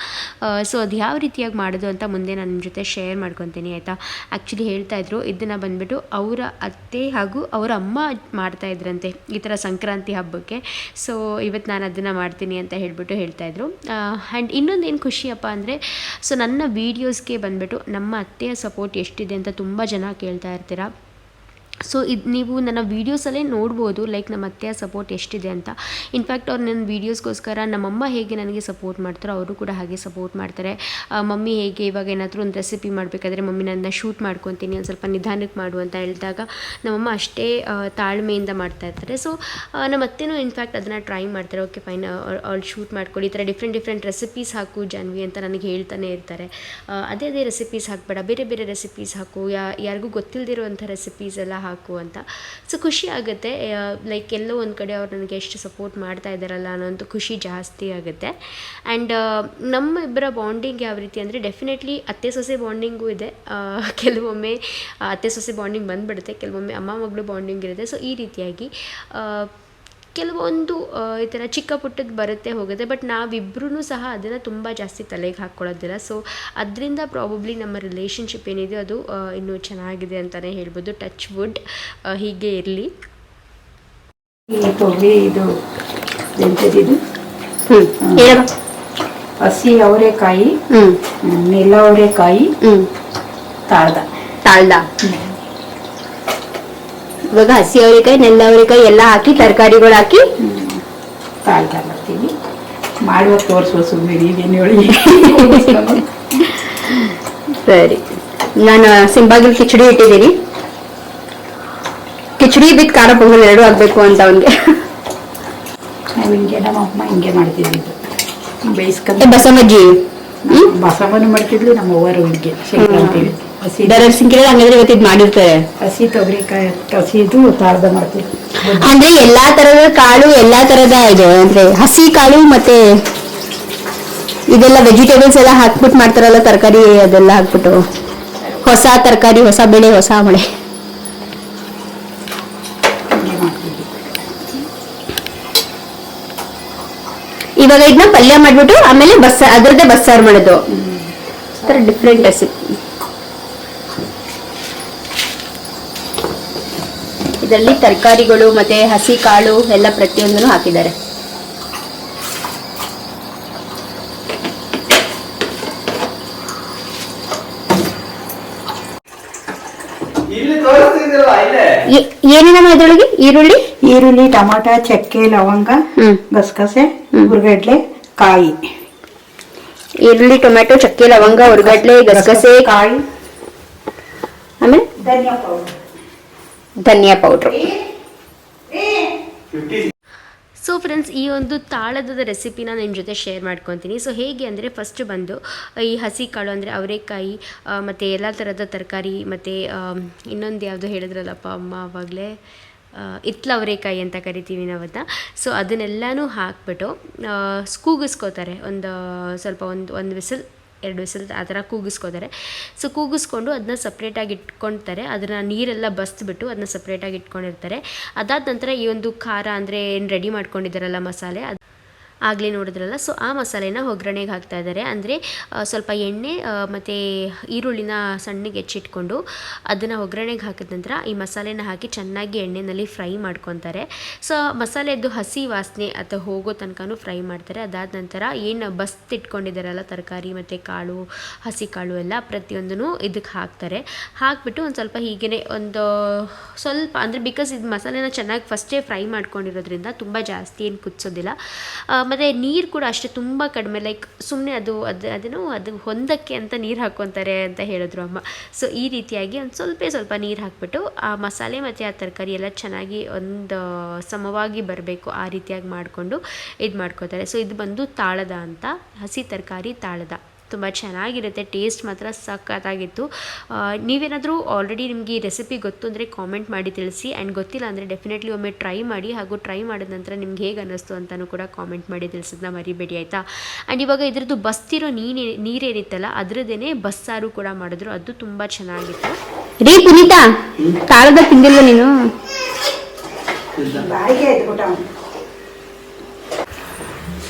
Speaker 3: ಸೊ ಅದು ಯಾವ ರೀತಿಯಾಗಿ ಮಾಡೋದು ಅಂತ ಮುಂದೆ ನಾನು ನಿಮ್ಮ ಜೊತೆ ಶೇರ್ ಮಾಡ್ಕೊತೀನಿ, ಆಯಿತಾ? ಆ್ಯಕ್ಚುಲಿ ಹೇಳ್ತಾಯಿದ್ರು ಇದನ್ನು ಬಂದುಬಿಟ್ಟು ಅವರ ಅತ್ತೆ ಹಾಗೂ ಅವರ ಅಮ್ಮ ಮಾಡ್ತಾ ಇದ್ರಂತೆ, ಈ ಥರ ಸಂಕ್ರಾಂತಿ ಹಬ್ಬಕ್ಕೆ. ಸೊ ಇವತ್ತು ನಾನು ಅದನ್ನು ಮಾಡ್ತೀನಿ ಅಂತ ಹೇಳ್ಬಿಟ್ಟು ಹೇಳ್ತಾಯಿದ್ರು ಆ್ಯಂಡ್ ಇನ್ನೊಂದು ಏನು ಖುಷಿಯಪ್ಪ ಅಂದರೆ ಸೊ ನನ್ನ ವೀಡಿಯೋಸ್ಗೆ ಬಂದುಬಿಟ್ಟು ನಮ್ಮ ಅತ್ತೆಯ ಸಪೋರ್ಟ್ ಎಷ್ಟಿದೆ ಅಂತ ತುಂಬ ಜನ ಕೇಳ್ತಾ ಇರ್ತೀರಾ. ಸೊ ಇದು ನೀವು ನನ್ನ ವೀಡಿಯೋಸಲ್ಲೇ ನೋಡ್ಬೋದು ಲೈಕ್ ನಮ್ಮ ಅತ್ತೆಯ ಸಪೋರ್ಟ್ ಎಷ್ಟಿದೆ ಅಂತ. ಇನ್ಫ್ಯಾಕ್ಟ್ ಅವ್ರು ನನ್ನ ವೀಡಿಯೋಸ್ಗೋಸ್ಕರ ನಮ್ಮಮ್ಮ ಹೇಗೆ ನನಗೆ ಸಪೋರ್ಟ್ ಮಾಡ್ತಾರೋ ಅವರು ಕೂಡ ಹಾಗೆ ಸಪೋರ್ಟ್ ಮಾಡ್ತಾರೆ. ಮಮ್ಮಿ ಹೇಗೆ ಇವಾಗ ಏನಾದರೂ ಒಂದು ರೆಸಿಪಿ ಮಾಡಬೇಕಾದ್ರೆ ಮಮ್ಮಿ ನನ್ನ ಶೂಟ್ ಮಾಡ್ಕೊತೀನಿ, ಒಂದು ಸ್ವಲ್ಪ ನಿಧಾನಕ್ಕೆ ಮಾಡು ಅಂತ ಹೇಳಿದಾಗ ನಮ್ಮಮ್ಮ ಅಷ್ಟೇ ತಾಳ್ಮೆಯಿಂದ ಮಾಡ್ತಾ ಇರ್ತಾರೆ. ಸೊ ನಮ್ಮ ಅತ್ತೆನೂ ಇನ್ಫ್ಯಾಕ್ಟ್ ಅದನ್ನು ಟ್ರೈ ಮಾಡ್ತಾರೆ. ಓಕೆ ಫೈನ್ ಅವ್ಳು ಶೂಟ್ ಮಾಡ್ಕೊಳ್ಳಿ, ಈ ಥರ ಡಿಫ್ರೆಂಟ್ ಡಿಫ್ರೆಂಟ್ ರೆಸಿಪೀಸ್ ಹಾಕು ಜಾನ್ವಿ ಅಂತ ನನಗೆ ಹೇಳ್ತಾನೆ ಇರ್ತಾರೆ. ಅದೇ ಅದೇ ರೆಸಿಪೀಸ್ ಹಾಕಬೇಡ, ಬೇರೆ ಬೇರೆ ರೆಸಿಪೀಸ್ ಹಾಕು. ಯಾರಿಗೂ ಗೊತ್ತಿಲ್ಲದಿರುವಂಥ ರೆಸಿಪೀಸ್ ಎಲ್ಲ ಹಾಕು ಅಂತ. ಸೊ ಖುಷಿ ಆಗುತ್ತೆ. ಲೈಕ್ ಎಲ್ಲೋ ಒಂದು ಕಡೆ ಅವ್ರು ನನಗೆ ಎಷ್ಟು ಸಪೋರ್ಟ್ ಮಾಡ್ತಾ ಇದ್ದಾರಲ್ಲ ಅನ್ನೋಂಥ ಖುಷಿ ಜಾಸ್ತಿ ಆಗುತ್ತೆ. ಆ್ಯಂಡ್ ನಮ್ಮ ಇಬ್ಬರ ಬಾಂಡಿಂಗ್ ಯಾವ ರೀತಿ ಅಂದರೆ ಡೆಫಿನೆಟ್ಲಿ ಅತ್ತೆ ಸೊಸೆ ಬಾಂಡಿಂಗು ಇದೆ. ಕೆಲವೊಮ್ಮೆ ಅತ್ತೆ ಸೊಸೆ ಬಾಂಡಿಂಗ್ ಬಂದುಬಿಡುತ್ತೆ, ಕೆಲವೊಮ್ಮೆ ಅಮ್ಮ ಮಗಳು ಬಾಂಡಿಂಗ್ ಇರುತ್ತೆ. ಸೊ ಈ ರೀತಿಯಾಗಿ ಕೆಲವೊಂದು ಈ ಥರ ಚಿಕ್ಕ ಪುಟ್ಟದ್ದು ಬರುತ್ತೆ ಹೋಗುತ್ತೆ ಬಟ್ ನಾವಿಬ್ಬರೂ ಸಹ ಅದನ್ನು ತುಂಬ ಜಾಸ್ತಿ ತಲೆಗೆ ಹಾಕ್ಕೊಳ್ಳೋದಿಲ್ಲ ಸೊ ಅದರಿಂದ ಪ್ರಾಬಬ್ಲಿ ನಮ್ಮ ರಿಲೇಷನ್ಶಿಪ್ ಏನಿದೆ ಅದು ಇನ್ನೂ ಚೆನ್ನಾಗಿದೆ ಅಂತಲೇ ಹೇಳ್ಬೋದು. ಟಚ್ ವುಡ್ ಹೀಗೆ ಇರಲಿ.
Speaker 2: ಇದು ಹಸಿ ಅವರೆಕಾಯಿ ನೆಲ ಅವರೆಕಾಯಿ
Speaker 3: ಹ್ಮ್.
Speaker 2: ತಾಳ್ದ.
Speaker 3: ತಾಳ್ದ. ಇವಾಗ ಹಸಿ ಅವರೆಕಾಯಿ ನೆಲ್ಲ ಅವರೆಕಾಯಿ ಎಲ್ಲ ಹಾಕಿ ತರಕಾರಿಗಳು ಹಾಕಿ
Speaker 2: ತಾಳ್ದ ಮಾಡ್ತೀವಿ ಮಾಡುವ ತೋರಿಸುವ ಸುಮ್ಮನೆ ಇದೇನು ಹೇಳಿ.
Speaker 3: ಸರಿ. ನಾನು ಸಿಂಬಾಗಿಲ್ ಕಿಚಡಿ ಇಟ್ಟಿದ್ದೀನಿ. ಕಿಚಡಿ ಬಿತ್ ಖಾರ ಪೊಂಗಲ್ ಎರಡು ಆಗಬೇಕು ಅಂತ ಅವನಿಗೆ.
Speaker 2: ನಾವು ಹಿಂಗೆ ನಮ್ಮ ಅಮ್ಮ ಹಿಂಗೆ ಮಾಡ್ತಿದ್ದಿದ್ದು ಬೇಯಿಸ್ಕೊಂಡು
Speaker 3: ಬಸಮಜ್ಜಿ
Speaker 2: ಬಸವನು ಮಾಡ್ತಿದ್ಲು ನಮ್ಮ ಅವ್ವರು ಹಿಂಗೆ. ಸಂಕ್ರಾಂತಿ ಹಸಿ
Speaker 3: ಡೈರೆಕ್ಟ್ ಸಿಂಕಿದ್ರೆ ಹಂಗಂದ್ರೆ ಇವತ್ತು ಇದು ಮಾಡಿರ್ತಾರೆ.
Speaker 2: ಹಸಿ ತೊಗರಿಕಾಯಿ ಹಸಿದು ತಾಳ್ದ ಮಾಡ್ತೀವಿ.
Speaker 3: ಅಂದ್ರೆ ಎಲ್ಲಾ ತರದ ಕಾಳು ಎಲ್ಲಾ ತರದ ಇದು ಅಂದ್ರೆ ಹಸಿ ಕಾಳು ಮತ್ತೆ ಇದೆಲ್ಲ ವೆಜಿಟೇಬಲ್ಸ್ ಎಲ್ಲ ಹಾಕ್ಬಿಟ್ಟು ಮಾಡ್ತಾರಲ್ಲ ತರಕಾರಿ ಅದೆಲ್ಲ ಹಾಕ್ಬಿಟ್ಟು. ಹೊಸ ತರಕಾರಿ ಹೊಸ ಬೆಳೆ ಹೊಸ ಮಳೆ. ಇವಾಗ ಇದನ್ನ ಪಲ್ಯ ಮಾಡ್ಬಿಟ್ಟು ಆಮೇಲೆ ಬಸ್ ಅದರದ್ದೇ ಬಸ್ಸಾರು ಮಾಡೋದು. ಡಿಫ್ರೆಂಟ್ ರೆಸಿಪಿ ಇದರಲ್ಲಿ ತರಕಾರಿಗಳು ಮತ್ತೆ ಹಸಿ ಕಾಳು ಎಲ್ಲ ಪ್ರತಿಯೊಂದನ್ನು ಹಾಕಿದ್ದಾರೆ. ಏನೇನಮ್ಮ ಇದ್ರೊಳಗೆ? ಈರುಳ್ಳಿ?
Speaker 2: ಈರುಳ್ಳಿ ಟಮಾಟ ಚಕ್ಕೆ ಲವಂಗ
Speaker 3: ಹ್ಮ್.
Speaker 2: ಗಸಗಸೆ ಹುರುಗಡ್ಲೆ ಕಾಯಿ.
Speaker 3: ಈರುಳ್ಳಿ ಟೊಮ್ಯಾಟೊ ಚಕ್ಕೆ ಲವಂಗ ಹುರುಗಡ್ಲೆ ಗಸಗಸೆ.
Speaker 2: ಕಾಯಿ.
Speaker 3: ಆಮೇಲೆ?
Speaker 2: ಧನಿಯಾ ಪೌಡರ್
Speaker 3: ಧನಿಯಾ ಪೌಡ್ರು. ಸೊ ಫ್ರೆಂಡ್ಸ್ ಈ ಒಂದು ತಾಳದ ರೆಸಿಪಿನ ನಿಮ್ಮ ಜೊತೆ ಶೇರ್ ಮಾಡ್ಕೊತೀನಿ. ಸೊ ಹೇಗೆ ಅಂದರೆ ಫಸ್ಟ್ ಬಂದು ಈ ಹಸಿ ಕಾಳು ಅಂದರೆ ಅವರೆಕಾಯಿ ಮತ್ತು ಎಲ್ಲ ಥರದ ತರಕಾರಿ, ಮತ್ತು ಇನ್ನೊಂದು ಯಾವುದು ಹೇಳಿದ್ರಲ್ಲಪ್ಪ ಅಮ್ಮ ಆವಾಗಲೇ ಇತ್ಲ ಅವರೆಕಾಯಿ ಅಂತ ಕರಿತೀವಿ ನಾವು ಅದನ್ನ ಸೊ ಅದನ್ನೆಲ್ಲನೂ ಹಾಕ್ಬಿಟ್ಟು ಕೂಗಿಸ್ಕೋತಾರೆ ಒಂದು ಸ್ವಲ್ಪ ಒಂದು ಒಂದು ವಿಸಿಲ್ ಎರಡು ವಿಸಲ್ ಆ ಥರ ಕೂಗಿಸ್ಕೋತಾರೆ. ಸೊ ಕೂಗಿಸ್ಕೊಂಡು ಅದನ್ನ ಸಪ್ರೇಟಾಗಿ ಇಟ್ಕೊಳ್ತಾರೆ. ಅದನ್ನ ನೀರೆಲ್ಲ ಬಸ್ಬಿಟ್ಟು ಅದನ್ನ ಸಪ್ರೇಟಾಗಿ ಇಟ್ಕೊಂಡಿರ್ತಾರೆ. ಅದಾದ ನಂತರ ಈ ಒಂದು ಖಾರ ಅಂದರೆ ಏನು ರೆಡಿ ಮಾಡ್ಕೊಂಡಿದ್ದಾರಲ್ಲ ಮಸಾಲೆ, ಅದು ಆಗಲೇ ನೋಡಿದ್ರಲ್ಲ ಸೊ ಆ ಮಸಾಲೆನ ಒಗ್ಗರಣೆಗೆ ಹಾಕ್ತಾ ಇದ್ದಾರೆ. ಅಂದರೆ ಸ್ವಲ್ಪ ಎಣ್ಣೆ ಮತ್ತು ಈರುಳ್ಳಿನ ಸಣ್ಣಗೆ ಹೆಚ್ಚಿಟ್ಕೊಂಡು ಅದನ್ನು ಒಗ್ಗರಣೆಗೆ ಹಾಕಿದ ನಂತರ ಈ ಮಸಾಲೆನ ಹಾಕಿ ಚೆನ್ನಾಗಿ ಎಣ್ಣೆಯಲ್ಲಿ ಫ್ರೈ ಮಾಡ್ಕೊತಾರೆ. ಸೊ ಮಸಾಲೆದ್ದು ಹಸಿ ವಾಸನೆ ಅಥವಾ ಹೋಗೋ ತನಕನೂ ಫ್ರೈ ಮಾಡ್ತಾರೆ. ಅದಾದ ನಂತರ ಏನು ಬಸ್ತಿಟ್ಕೊಂಡಿದ್ದಾರಲ್ಲ ತರಕಾರಿ ಮತ್ತು ಕಾಳು, ಹಸಿ ಕಾಳು ಎಲ್ಲ ಪ್ರತಿಯೊಂದೂ ಇದಕ್ಕೆ ಹಾಕ್ತಾರೆ. ಹಾಕ್ಬಿಟ್ಟು ಒಂದು ಸ್ವಲ್ಪ ಹೀಗೇ ಒಂದು ಸ್ವಲ್ಪ, ಅಂದರೆ ಬಿಕಾಸ್ ಇದು ಮಸಾಲೆನ ಚೆನ್ನಾಗಿ ಫಸ್ಟೇ ಫ್ರೈ ಮಾಡ್ಕೊಂಡಿರೋದ್ರಿಂದ ತುಂಬ ಜಾಸ್ತಿ ಏನು ಕುದಿಸೋದಿಲ್ಲ. ಮತ್ತು ನೀರು ಕೂಡ ಅಷ್ಟೇ ತುಂಬ ಕಡಿಮೆ ಲೈಕ್ ಸುಮ್ಮನೆ ಅದು ಅದು ಅದನ್ನು ಅದು ಹೊಂದಕ್ಕೆ ಅಂತ ನೀರು ಹಾಕ್ಕೊತಾರೆ ಅಂತ ಹೇಳಿದ್ರು ಅಮ್ಮ. ಸೊ ಈ ರೀತಿಯಾಗಿ ಒಂದು ಸ್ವಲ್ಪ ಸ್ವಲ್ಪ ನೀರು ಹಾಕ್ಬಿಟ್ಟು ಆ ಮಸಾಲೆ ಮತ್ತು ಆ ತರಕಾರಿ ಎಲ್ಲ ಚೆನ್ನಾಗಿ ಒಂದು ಸಮವಾಗಿ ಬರಬೇಕು, ಆ ರೀತಿಯಾಗಿ ಮಾಡಿಕೊಂಡು ಇದು ಮಾಡ್ಕೋತಾರೆ. ಸೊ ಇದು ಬಂದು ತಾಳದ ಅಂತ, ಹಸಿ ತರಕಾರಿ ತಾಳದ. ತುಂಬ ಚೆನ್ನಾಗಿರುತ್ತೆ ಟೇಸ್ಟ್ ಮಾತ್ರ ಸಖತ್ತಾಗಿತ್ತು. ನೀವೇನಾದರೂ ಆಲ್ರೆಡಿ ನಿಮಗೆ ಈ ರೆಸಿಪಿ ಗೊತ್ತು ಅಂದರೆ ಕಾಮೆಂಟ್ ಮಾಡಿ ತಿಳಿಸಿ. ಆ್ಯಂಡ್ ಗೊತ್ತಿಲ್ಲ ಅಂದರೆ ಡೆಫಿನೆಟ್ಲಿ ಒಮ್ಮೆ ಟ್ರೈ ಮಾಡಿ ಹಾಗೂ ಟ್ರೈ ಮಾಡಿದ ನಂತರ ನಿಮ್ಗೆ ಹೇಗೆ ಅನ್ನಿಸ್ತು ಅಂತಲೂ ಕೂಡ ಕಾಮೆಂಟ್ ಮಾಡಿ ತಿಳಿಸೋದನ್ನ ಮರಿಬೇಡಿ ಆಯಿತಾ? ಆ್ಯಂಡ್ ಇವಾಗ ಇದ್ರದ್ದು ಬಸ್ತಿರೋ ನೀನೇ ನೀರೇನಿತ್ತಲ್ಲ ಅದರದ್ದೇನೆ ಬಸ್ಸಾರು ಕೂಡ ಮಾಡಿದ್ರು. ಅದು ತುಂಬ ಚೆನ್ನಾಗಿತ್ತು.
Speaker 1: ರೀ ಪುನೀತಾ ತಾಳದ ತಿಂದಿಲ್ವ ನೀನು?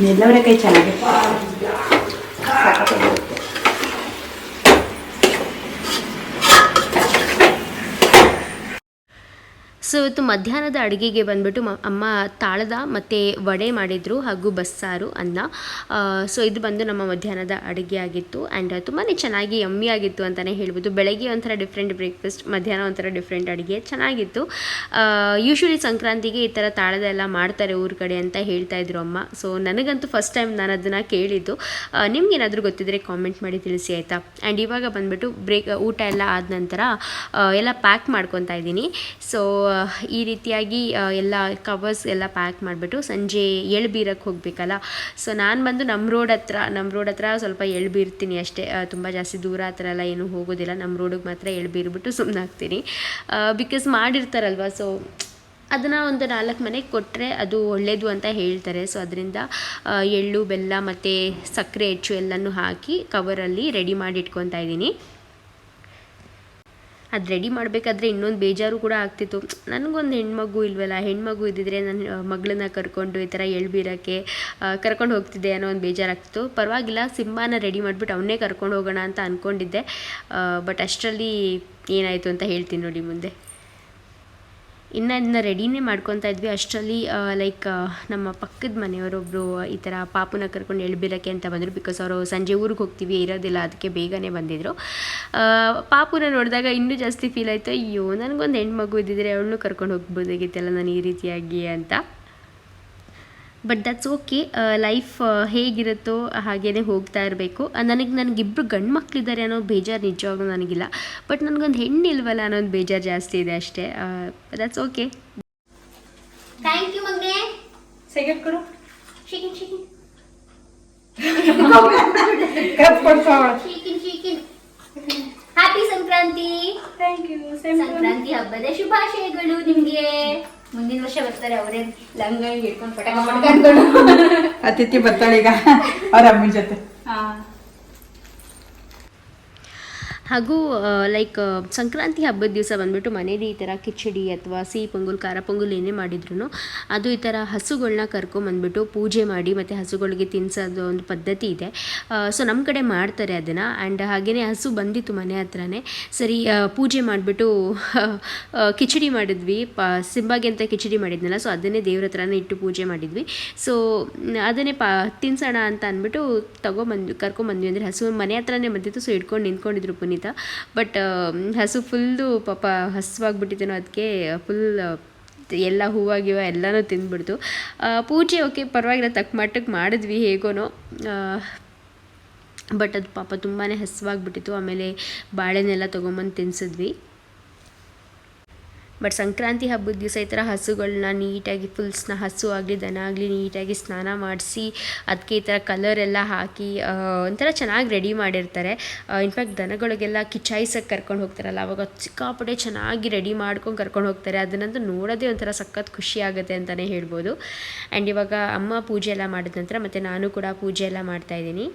Speaker 2: ಅಲ್ಲಿ ನೆಲ್ಲವರೆಕಾಯಿ ಚೆನ್ನಾಗಿತ್ತು ಸಾಕಾಗಿರುತ್ತೆ
Speaker 3: ಸೊ ಇವತ್ತು ಮಧ್ಯಾಹ್ನದ ಅಡುಗೆಗೆ ಬಂದ್ಬಿಟ್ಟು ಅಮ್ಮ ತಾಳದ ಮತ್ತು ವಡೆ ಮಾಡಿದರು ಹಾಗೂ ಬಸ್ಸಾರು, ಅನ್ನ. ಸೊ ಇದು ಬಂದು ನಮ್ಮ ಮಧ್ಯಾಹ್ನದ ಅಡುಗೆ ಆಗಿತ್ತು. ಆ್ಯಂಡ್ ತುಂಬಾ ಚೆನ್ನಾಗಿ ಯಮ್ಮಿ ಆಗಿತ್ತು ಅಂತಲೇ ಹೇಳ್ಬೋದು. ಬೆಳಗ್ಗೆ ಒಂಥರ ಡಿಫ್ರೆಂಟ್ ಬ್ರೇಕ್ಫಾಸ್ಟ್ ಮಧ್ಯಾಹ್ನ ಒಂಥರ ಡಿಫ್ರೆಂಟ್ ಅಡುಗೆ. ಚೆನ್ನಾಗಿತ್ತು. ಯೂಶ್ವಲಿ ಸಂಕ್ರಾಂತಿಗೆ ಈ ಥರ ತಾಳದ ಎಲ್ಲ ಮಾಡ್ತಾರೆ ಊರ ಕಡೆ ಅಂತ ಹೇಳ್ತಾ ಇದ್ರು ಅಮ್ಮ. ಸೊ ನನಗಂತೂ ಫಸ್ಟ್ ಟೈಮ್ ನಾನು ಅದನ್ನು ಕೇಳಿದ್ದು. ನಿಮ್ಗೇನಾದರೂ ಗೊತ್ತಿದ್ರೆ ಕಾಮೆಂಟ್ ಮಾಡಿ ತಿಳಿಸಿ ಆಯಿತಾ? ಆ್ಯಂಡ್ ಇವಾಗ ಬಂದುಬಿಟ್ಟು ಬ್ರೇಕ್ ಊಟ ಎಲ್ಲ ಆದ ನಂತರ ಎಲ್ಲ ಪ್ಯಾಕ್ ಮಾಡ್ಕೊತಾ ಇದ್ದೀನಿ. ಸೊ ಈ ರೀತಿಯಾಗಿ ಆ, ಎಲ್ಲ ಕವರ್ಸ್ ಎಲ್ಲ ಪ್ಯಾಕ್ ಮಾಡಿಬಿಟ್ಟು ಸಂಜೆ ಎಳ್ಬೀರಕ್ಕೆ ಹೋಗಬೇಕಲ್ಲ. ಸೊ ನಾನು ಬಂದು ನಮ್ಮ ರೋಡ್ ಹತ್ರ ನಮ್ಮ ರೋಡ್ ಹತ್ರ ಸ್ವಲ್ಪ ಎಳ್ಬೀರ್ತೀನಿ ಅಷ್ಟೇ. ತುಂಬ ಜಾಸ್ತಿ ದೂರ ಹತ್ರ ಎಲ್ಲ ಏನೂ ಹೋಗೋದಿಲ್ಲ. ನಮ್ಮ ರೋಡಿಗೆ ಮಾತ್ರ ಎಳ್ಬೀರ್ಬಿಟ್ಟು ಸುಮ್ಮನೆ ಹಾಕ್ತೀನಿ ಬಿಕಾಸ್ ಮಾಡಿರ್ತಾರಲ್ವ ಸೊ ಅದನ್ನು ಒಂದು ನಾಲ್ಕು ಮನೆಗೆ ಕೊಟ್ಟರೆ ಅದು ಒಳ್ಳೆಯದು ಅಂತ ಹೇಳ್ತಾರೆ. ಸೊ ಅದರಿಂದ ಎಳ್ಳು ಬೆಲ್ಲ ಮತ್ತು ಸಕ್ಕರೆ ಹೆಚ್ಚು ಎಲ್ಲನೂ ಹಾಕಿ ಕವರಲ್ಲಿ ರೆಡಿ ಮಾಡಿ ಇಟ್ಕೊತಾ ಇದ್ದೀನಿ. ಅದು ರೆಡಿ ಮಾಡಬೇಕಾದ್ರೆ ಇನ್ನೊಂದು ಬೇಜಾರು ಕೂಡ ಆಗ್ತಿತ್ತು. ನನಗೊಂದು ಹೆಣ್ಮಗು ಇಲ್ವಲ್ಲ, ಹೆಣ್ಮಗು ಇದ್ದಿದ್ರೆ ನನ್ನ ಮಗಳನ್ನ ಕರ್ಕೊಂಡು ಈ ಥರ ಎಳ್ಬೀರಕ್ಕೆ ಕರ್ಕೊಂಡು ಹೋಗ್ತಿದ್ದೆ ಅನ್ನೋ ಒಂದು ಬೇಜಾರಾಗ್ತಿತ್ತು. ಪರವಾಗಿಲ್ಲ, ಸಿಂಬಾನ ರೆಡಿ ಮಾಡಿಬಿಟ್ಟು ಅವನ್ನೇ ಕರ್ಕೊಂಡು ಹೋಗೋಣ ಅಂತ ಅಂದ್ಕೊಂಡಿದ್ದೆ ಬಟ್ ಅಷ್ಟರಲ್ಲಿ ಏನಾಯಿತು ಅಂತ ಹೇಳ್ತೀನಿ ನೋಡಿ ಮುಂದೆ. ಇನ್ನು ಅದನ್ನ ರೆಡಿನೇ ಮಾಡ್ಕೊತಾ ಇದ್ವಿ. ಅಷ್ಟರಲ್ಲಿ ಲೈಕ್ ನಮ್ಮ ಪಕ್ಕದ ಮನೆಯವರೊಬ್ಬರು ಈ ಥರ ಪಾಪುನ ಕರ್ಕೊಂಡು ಎಳ್ಬಿರಕ್ಕೆ ಅಂತ ಬಂದರು. ಬಿಕಾಸ್ ಅವರು ಸಂಜೆ ಊರಿಗೆ ಹೋಗ್ತೀವಿ, ಇರೋದಿಲ್ಲ, ಅದಕ್ಕೆ ಬೇಗನೆ ಬಂದಿದ್ದರು ಪಾಪುನ ನೋಡಿದಾಗ ಇನ್ನೂ ಜಾಸ್ತಿ ಫೀಲ್ ಆಯಿತು. ಅಯ್ಯೋ, ನನಗೊಂದು ಹೆಣ್ಮಗು ಇದ್ದಿದ್ರೆ ಅವಳನ್ನು ಕರ್ಕೊಂಡು ಹೋಗ್ಬೋದಾಗಿತ್ತಲ್ಲ ನಾನು ಈ ರೀತಿಯಾಗಿ ಅಂತ. ಬಟ್ ದಟ್ಸ್ ಓಕೆ ಲೈಫ್ ಹೇಗಿರುತ್ತೋ ಹಾಗೇ ಹೋಗ್ತಾ ಇರಬೇಕು. ನನಗೆ ನನಗಿಬ್ಬರು ಗಂಡು ಮಕ್ಕಳಿದ್ದಾರೆ ಅನ್ನೋ ಬೇಜಾರು ನಿಜವಾಗ್ಲೂ ನನಗಿಲ್ಲ. ಬಟ್ ನನಗೊಂದು ಹೆಣ್ಣು ಇಲ್ವಲ್ಲ ಅನ್ನೋದು ಬೇಜಾರು ಜಾಸ್ತಿ ಇದೆ ಅಷ್ಟೇ. ದಟ್ಸ್ ಓಕೆ
Speaker 1: ಥ್ಯಾಂಕ್ ಯು ಮಗ್ನೆ.
Speaker 2: ಕೊಡು
Speaker 1: chicken chicken happy Sankranti
Speaker 2: thank you
Speaker 1: Sankranti ಹಬ್ಬದ ಶುಭಾಶಯಗಳು ನಿಮ್ಗೆ. ಮುಂದಿನ ವರ್ಷ ಬರ್ತಾರೆ ಅವರೇ ಲಂಗ ಹಿಡ್ಕೊಂಡು ಪಟಾಕ ಮಾಡ್ಕೊಂಡು
Speaker 2: ಅತಿಥಿ ಬರ್ತಾಳೆ ಈಗ ಅವ್ರ ಅಮ್ಮನ ಜೊತೆ.
Speaker 3: ಹಾಗೂ ಲೈಕ್ ಸಂಕ್ರಾಂತಿ ಹಬ್ಬದ ದಿವಸ ಬಂದ್ಬಿಟ್ಟು ಮನೇಲಿ ಈ ಥರ ಕಿಚಡಿ ಅಥವಾ ಸಿಹಿ ಪೊಂಗಲ್, ಖಾರ ಪೊಂಗಲ್ ಏನೇ ಮಾಡಿದ್ರು ಅದು ಈ ಥರ ಹಸುಗಳನ್ನ ಕರ್ಕೊಂಬಂದ್ಬಿಟ್ಟು ಪೂಜೆ ಮಾಡಿ ಮತ್ತು ಹಸುಗಳಿಗೆ ತಿನ್ಸೋದು ಒಂದು ಪದ್ಧತಿ ಇದೆ. ಸೊ ನಮ್ಮ ಕಡೆ ಮಾಡ್ತಾರೆ ಅದನ್ನು. ಆ್ಯಂಡ್ ಹಾಗೆಯೇ ಹಸು ಬಂದಿತ್ತು ಮನೆ ಹತ್ರನೇ. ಸರಿ ಪೂಜೆ ಮಾಡಿಬಿಟ್ಟು ಕಿಚಡಿ ಮಾಡಿದ್ವಿ. ಪ, ಸಿಂಬಾಗೆ ಅಂತ ಕಿಚಡಿ ಮಾಡಿದ್ನಲ್ಲ ಸೊ ಅದನ್ನೇ ದೇವ್ರ ಹತ್ರನೇ ಇಟ್ಟು ಪೂಜೆ ಮಾಡಿದ್ವಿ. ಸೊ ಅದನ್ನೇ ಪಾ, ತಿನ್ಸೋಣ ಅಂತ ಅಂದ್ಬಿಟ್ಟು ತಗೊಂಬಂದು, ಕರ್ಕೊಂಬಂದ್ವಿ. ಅಂದರೆ ಹಸು ಮನೆ ಹತ್ರನೇ ಬಂದಿತ್ತು ಸೊ ಇಟ್ಕೊಂಡು ನಿಂತ್ಕೊಂಡಿದ್ರು ಪುನೀತ. ಬಟ್ ಹಸು ಫುಲ್ಲು ಪಾಪ ಹಸುವಾಗ್ಬಿಟ್ಟಿದ್ದೇನೋ ಅದಕ್ಕೆ ಫುಲ್ ಎಲ್ಲ ಹೂವಾಗಿವ ಎಲ್ಲನೂ ತಿಂದ್ಬಿಡ್ತು. ಪೂಜೆ ಓಕೆ ಪರವಾಗಿಲ್ಲ, ತಕ್ಕ ಮಟ್ಟಕ್ಕೆ ಮಾಡಿದ್ವಿ ಹೇಗೋನೋ. ಬಟ್ ಅದು ಪಾಪ ತುಂಬಾ ಹಸುವಾಗ್ಬಿಟ್ಟಿತ್ತು. ಆಮೇಲೆ ಬಾಳೆನೆಲ್ಲ ತೊಗೊಂಬಂದು ತಿನ್ಸಿದ್ವಿ. ಬಟ್ ಸಂಕ್ರಾಂತಿ ಹಬ್ಬದ ದಿವಸ ಈ ಥರ ಹಸುಗಳನ್ನ ನೀಟಾಗಿ, ಫುಲ್ಸ್ನ ಹಸು ಆಗಲಿ, ದನ ಆಗಲಿ ನೀಟಾಗಿ ಸ್ನಾನ ಮಾಡಿಸಿ ಅದಕ್ಕೆ ಈ ಥರ ಕಲರ್ ಎಲ್ಲ ಹಾಕಿ ಒಂಥರ ಚೆನ್ನಾಗಿ ರೆಡಿ ಮಾಡಿರ್ತಾರೆ. ಇನ್ಫ್ಯಾಕ್ಟ್ ದನಗಳಿಗೆಲ್ಲ ಕಿಚಾಯಿಸಕ್ಕೆ ಕರ್ಕೊಂಡು ಹೋಗ್ತಾರಲ್ಲ, ಅವಾಗ ಸಿಕ್ಕಾಪಟ್ಟೆ ಚೆನ್ನಾಗಿ ರೆಡಿ ಮಾಡ್ಕೊಂಡು ಕರ್ಕೊಂಡು ಹೋಗ್ತಾರೆ. ಅದನ್ನಂತೂ ನೋಡೋದೇ ಒಂಥರ ಸಖತ್ ಖುಷಿ ಆಗುತ್ತೆ ಅಂತಲೇ ಹೇಳ್ಬೋದು. ಆ್ಯಂಡ್ ಇವಾಗ ಅಮ್ಮ ಪೂಜೆ ಎಲ್ಲ ಮಾಡಿದ ನಂತರ ಮತ್ತು ನಾನು ಕೂಡ ಪೂಜೆ ಎಲ್ಲ ಮಾಡ್ತಾಯಿದ್ದೀನಿ